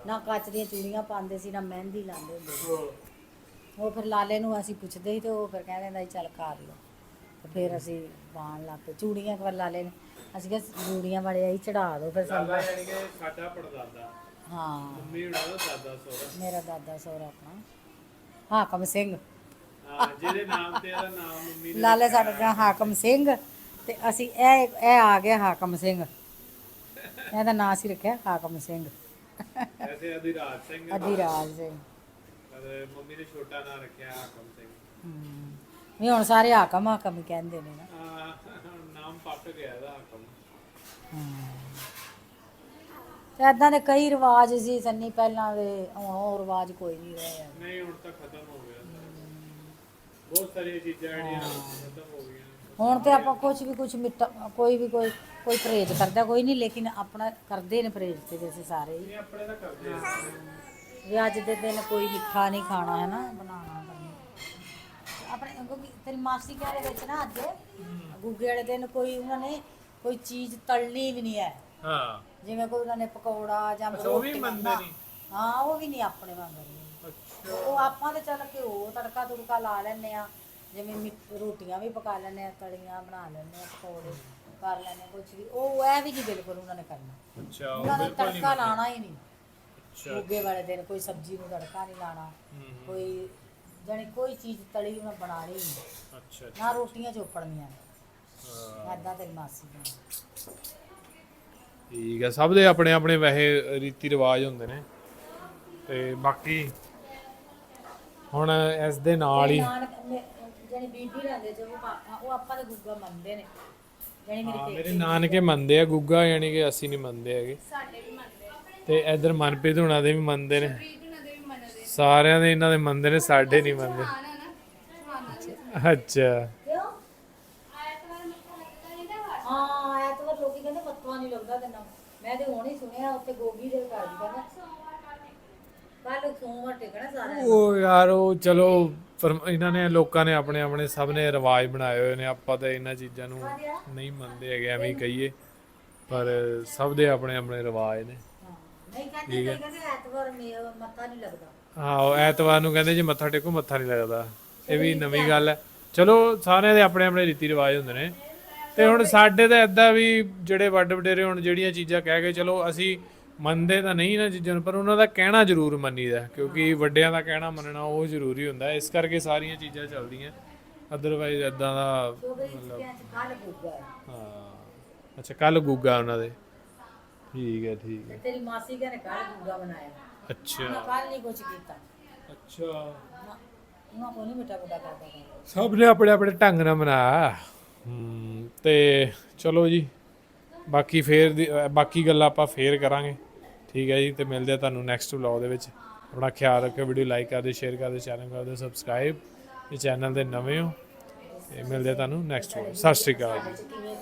ਨਾ ਕੱਚ ਦੀਆਂ ਚੂੜੀਆਂ ਪਾਉਂਦੇ ਸੀ, ਨਾ ਮਹਿੰਦੀ ਲਾਉਂਦੇ ਹੁੰਦੇ ਸੀ। ਉਹ ਫਿਰ ਲਾਲੇ ਨੂੰ ਅਸੀਂ ਪੁੱਛਦੇ ਸੀ ਤੇ ਉਹ ਫਿਰ ਕਹਿੰਦੇ ਹੁੰਦਾ ਸੀ, ਚੱਲ ਕਰ ਲਓ। ਫਿਰ ਅਸੀਂ ਬਾਣ ਲੱਗ ਪਏ। ਚੂੜੀਆਂ ਇੱਕ ਵਾਰ ਲਾਲੇ ਨੇ ਅਸੀਂ ਕਿਹਾ ਚੂੜੀਆਂ ਬੜੇ ਆਈ ਚੜਾ ਦਿਓ ਫਿਰ ਸਾਨੂੰ। ਯਾਨੀ ਕਿ ਸਾਡਾ ਪੜਦਾਦਾ। ਹਾਂ। ਮੰਮੀ ਹੁਣਾਂ ਦਾ ਦਾਦਾ ਸੋਹਰਾ। ਮੇਰਾ ਦਾਦਾ ਸਹੁਰਾ ਆਪਣਾ। ਹਾਕਮ ਸਿੰਘ। ਹਾਂ ਜਿਹਦੇ ਨਾਮ ਤੇ ਇਹਦਾ ਨਾਮ ਮੰਮੀ ਲਾਲੇ ਸਾਡਾ ਨਾਂ ਹਾਕਮ ਸਿੰਘ ਤੇ ਅਸੀਂ ਇਹ ਇਹ ਆ ਗਿਆ ਹਾਕਮ ਸਿੰਘ। ਇਹਦਾ ਨਾਂ ਸੀ ਰੱਖਿਆ ਹਾਕਮ ਸਿੰਘ। ਐਸੇ ਅਧਿਰਾਜ ਸਿੰਘ ਅਧਿਰਾਜ ਸਿੰਘ। ਮੰਮੀ ਨੇ ਛੋਟਾ ਨਾਂ ਰੱਖਿਆ ਹਾਕਮ ਸਿੰਘ। ਹਮ। ਵੀ ਹੁਣ ਸਾਰੇ ਹਾਕਮ ਹਾਕਮ ਹੀ ਕਹਿੰਦੇ ਨੇ ਨਾ। ਨਾਮ ਪੱਟ ਗਿਆ ਇਹਦਾ ਹਾਕਮ। ਤੇ ਇਦਾਂ ਦੇ ਕਈ ਰਿਵਾਜ ਸੀ ਸੰਨੀ ਪਹਿਲਾਂ ਦੇ ਹੁਣ ਉਹ ਰਿਵਾਜ ਕੋਈ ਨਹੀਂ ਰਿਹਾ। ਨਹੀਂ ਹੁਣ ਤਾਂ ਖਤਮ ਹੋ ਗਿਆ। ਬਹੁਤ ਸਾਰੀਆਂ ਚੀਜ਼ਾਂ ਜਿਹੜੀਆਂ ਖਤਮ ਹੋ ਗਈਆਂ। ਹੁਣ ਤੇ ਆਪਾਂ ਕੁਝ ਵੀ ਕੁਝ ਮਿੱਠਾ ਕੋਈ ਵੀ ਕੋਈ ਕੋਈ ਪਰਹੇਜ਼ ਕਰਦਾ ਕੋਈ ਨਹੀਂ ਲੇਕਿਨ ਆਪਣਾ ਕਰਦੇ ਨੇ ਪਰਹੇਜ਼ ਤੇ ਅਸੀਂ ਸਾਰੇ। ਹੀ ਆਪਣੇ ਤਾਂ ਕਰਦੇ ਆ। ਵੀ ਅੱਜ ਦੇ ਦਿਨ ਕੋਈ ਮਿੱਠਾ ਨਹੀਂ ਖਾਣਾ ਹੈ ਨਾ ਬਣਾਉਣਾ। ਆਪਣੇ ਕਿਉਂਕਿ ਤੇਰੀ ਮਾਸੀ ਘਰ ਵਿੱਚ ਨਾ ਅੱਜ ਗੁੱਗੇ ਵਾਲੇ ਦਿਨ ਕੋਈ ਉਹਨਾਂ ਨੇ ਕੋਈ ਚੀਜ਼ ਤਲਣੀ ਵੀ ਨਹੀਂ ਹੈ। ਹਾਂ। ਜਿਵੇਂ ਕੋਈ ਉਹਨਾਂ ਨੇ ਪਕੌੜਾ ਜਾਂ ਉਹ ਵੀ ਰੋਟੀ ਮੰਨਦੇ ਨਹੀਂ। ਹਾਂ ਉਹ ਵੀ ਨਹੀਂ ਆਪਣੇ ਵਾਂਗ ਉਹ ਆਪਾਂ ਤੇ ਚੱਲ ਘਿਓ ਤੜਕਾ ਤੁੜਕਾ ਲਾ ਲੈਨੇ ਆ ਜਿਵੇਂ ਮਿ- ਰੋਟੀਆਂ ਵੀ ਪਕਾ ਲੈਨੇ ਆ ਤਲੀਆਂ ਬਣਾ ਲੈਨੇ ਆ ਪਕੌੜੇ ਕਰ ਲੈਨੇ ਕੁਝ ਵੀ। ਉਹ ਇਹ ਵੀ ਨਹੀਂ ਬਿਲਕੁਲ ਉਹਨਾਂ ਨੇ ਕਰਨਾ। ਅੱਛਾ ਉਹਨਾਂ ਨੇ ਤੜਕਾ ਲਾਣਾ ਹੀ ਨਹੀਂ। ਗੁੱਗੇ ਵਾਲੇ ਦਿਨ ਕੋਈ ਸਬਜ਼ੀ ਨੂੰ ਤੜਕਾ ਨਹੀਂ ਲਾਣਾ ਕੋਈ ਜਾਣੀ ਕੋਈ ਚੀਜ਼ ਤਲੀ ਉਹਨਾਂ ਬਣਾਣੀ ਨਹੀਂ ਅੱਛਾ ਨਾ ਰੋਟੀਆਂ ਚੋਪੜਨੀਆਂ ਐਦਾਂ ਤੇਰੀ ਮਾਸੀ ਨੇ ਠੀਕ ਹੈ ਸਭ ਦੇ ਆਪਣੇ ਆਪਣੇ ਵੈਸੇ ਰੀਤੀ ਰਿਵਾਜ ਹੁੰਦੇ ਨੇ। ਤੇ ਬਾਕੀ ਹੁਣ ਇਸ ਦੇ ਨਾਲ ਹੀ ਨਾਨਕ ਮੇ- ਜਾਣੀ ਬੀਬੀ ਰਹਿੰਦੇ ਚ ਉਹ ਪਾ- ਉਹ ਆਪਾਂ ਦੇ ਗੁੱਗਾ ਮੰਨਦੇ ਨੇ। ਜਾਣੀ ਹਾਂ, ਮੇਰੇ ਨਾਨਕੇ ਮੰਨਦੇ ਆ ਗੁੱਗਾ ਯਾਨੀ ਕਿ ਅਸੀਂ ਨਹੀਂ ਮੰਨਦੇ ਹੈਗੇ। ਸਾਡੇ ਵੀ ਮੰਨਦੇ ਤੇ ਇਧਰ ਮਨਪ੍ਰੀਤ ਹੁਣਾਂ ਦੇ ਵੀ ਮੰਨਦੇ ਨੇ ਪ੍ਰੀਤ ਉਹਨਾਂ ਦੇ ਵੀ ਮੰਨਦੇ ਸਾਰਿਆਂ ਦੇ ਇਹਨਾਂ ਦੇ ਮੰਨਦੇ ਨੇ ਸਾਡੇ ਨਹੀਂ ਦੇ ਅੱਛਾ। ਕਿਉਂ ਹਾਂ ਐਤਵਾਰ ਲੋਕੀ ਕਹਿੰਦੇ ਮੱਥਾ ਨਹੀਂ ਲੱਗਦਾ ਤੇ ਨਾ ਮੈਂ ਤੇ ਹੁਣ ਹੀ ਸੁਣਿਆ ਉੱਥੇ ਗੋਗੀ ਦੇ ਘਰ ਦੀ ਕਹਿੰਦਾ ਕੱਲ ਸੋਮਵਾਰ ਟਿਕਣਾ ਸਾਰਾ ਉਹ ਯਾਰ ਉਹ ਚਲੋ ਪਰ ਇਹਨਾਂ ਨੇ ਲੋਕਾਂ ਨੇ ਆਪਣੇ ਆਪਣੇ ਸਭ ਨੇ ਰਿਵਾਜ ਬਣਾਏ ਹੋਏ ਨੇ। ਆਪਾਂ ਤਾਂ ਇਹਨਾਂ ਚੀਜ਼ਾਂ ਨੂੰ ਨਹੀਂ ਮੰਨਦੇ ਹੈਗੇ ਐਵੇਂ ਕਹੀਏ। ਪਰ ਸਭ ਦੇ ਆਪਣੇ ਆਪਣੇ ਰਿਵਾਜ ਨੇ। ਨਹੀਂ ਕਹਿੰਦੇ ਕਹਿੰਦੇ ਐਤਵਾਰ ਮੇ- ਮੱਥਾ ਨਹੀਂ ਲੱਗਦਾ। ਹਾਂ ਉਹ ਐਤਵਾਰ ਨੂੰ ਕਹਿੰਦੇ ਜੇ ਮੱਥਾ ਟੇਕੋ ਮੱਥਾ ਨਹੀਂ ਲੱਗਦਾ। ਇਹ ਵੀ ਨਵੀਂ ਗੱਲ। ਹੈ। ਚਲੋ ਸਾਰਿਆਂ ਦੇ ਆਪਣੇ ਆਪਣੇ ਰੀਤੀ ਰਿਵਾਜ ਹੁੰਦੇ ਨੇ। ਤੇ ਹੁਣ ਸਾਡੇ ਤਾਂ ਐਦਾਂ ਵੀ ਜਿਹੜੇ ਵੱਡ ਵਡੇਰੇ ਹੁਣ ਜਿਹੜੀਆਂ ਚੀਜ਼ਾਂ ਕਹਿ ਕੇ ਚਲੋ ਅਸੀਂ ਮੰਨਦੇ ਤਾਂ ਨਹੀਂ ਨਾ ਚੀਜ਼ਾਂ ਨੂੰ ਪਰ ਉਹਨਾਂ ਦਾ ਕਹਿਣਾ ਜ਼ਰੂਰ ਮੰਨੀਦਾ ਕਿਉਂਕਿ ਵੱਡਿਆਂ ਦਾ ਕਹਿਣਾ ਮੰਨਣਾ ਉਹ ਜ਼ਰੂਰੀ ਹੁੰਦਾ। ਇਸ ਕਰਕੇ ਸਾਰੀਆਂ ਚੀਜ਼ਾਂ ਚੱਲਦੀਆਂ। ਅਦਰਵਾਈਜ਼ ਐਦਾਂ ਦਾ ਹੈ। ਹਾਂ। ਅੱਛਾ ਕੱਲ ਗੁੱਗਾ ਉਹਨਾਂ ਦੇ। ਠੀਕ ਹੈ ਠੀਕ ਹੈ। ਤੇਰੀ ਮਾਸੀ ਕਹਿੰਦੇ ਕੱਲ ਗੁੱਗਾ ਬਣਾਇਆ ਅੱਛਾ। ਉਹਨਾਂ ਕੱਲ ਨਹੀਂ ਕੁਝ ਕੀਤਾ। ਅੱਛਾ। ਨਾ ਉਹਨਾਂ ਕੋ ਨਹੀਂ ਮਿੱਠਾ ਬੁੱਢਾ ਕਰਦਾ ਗਾ। ਸਭ ਨੇ ਆਪਣੇ ਆਪਣੇ ਢੰਗ ਨਾਲ ਮਨਾਇਆ। ਹਮ, ਤੇ ਚਲੋ ਜੀ ਬਾਕੀ ਫੇਰ ਦੀ- ਬਾਕੀ ਗੱਲਾਂ ਆਪਾਂ ਫੇਰ ਕਰਾਂਗੇ। ਠੀਕ ਹੈ ਜੀ ਤੇ ਮਿਲਦੇ ਆ ਤੁਹਾਨੂੰ ਨੈਕਸਟ ਵਲੌਗ ਦੇ ਵਿੱਚ। ਆਪਣਾ ਖਿਆਲ ਰੱਖਿਓ ਵੀਡੀਓ ਲਾਈਕ ਕਰਦੇ ਸ਼ੇਅਰ ਕਰਦੇ ਚੈਨਲ ਕਰਦੇ ਸਬਸਕ੍ਰਾਈਬ ਇਹ ਚੈਨਲ ਦੇ ਨਵੇਂ ਹੋ ਤੇ ਮਿਲਦੇ ਆ ਤੁਹਾਨੂੰ ਨੈਕਸਟ ਵਲੌਗ ਸਤਿ ਸ਼੍ਰੀ ਅਕਾਲ ਜੀ। ਕਿਵੇਂ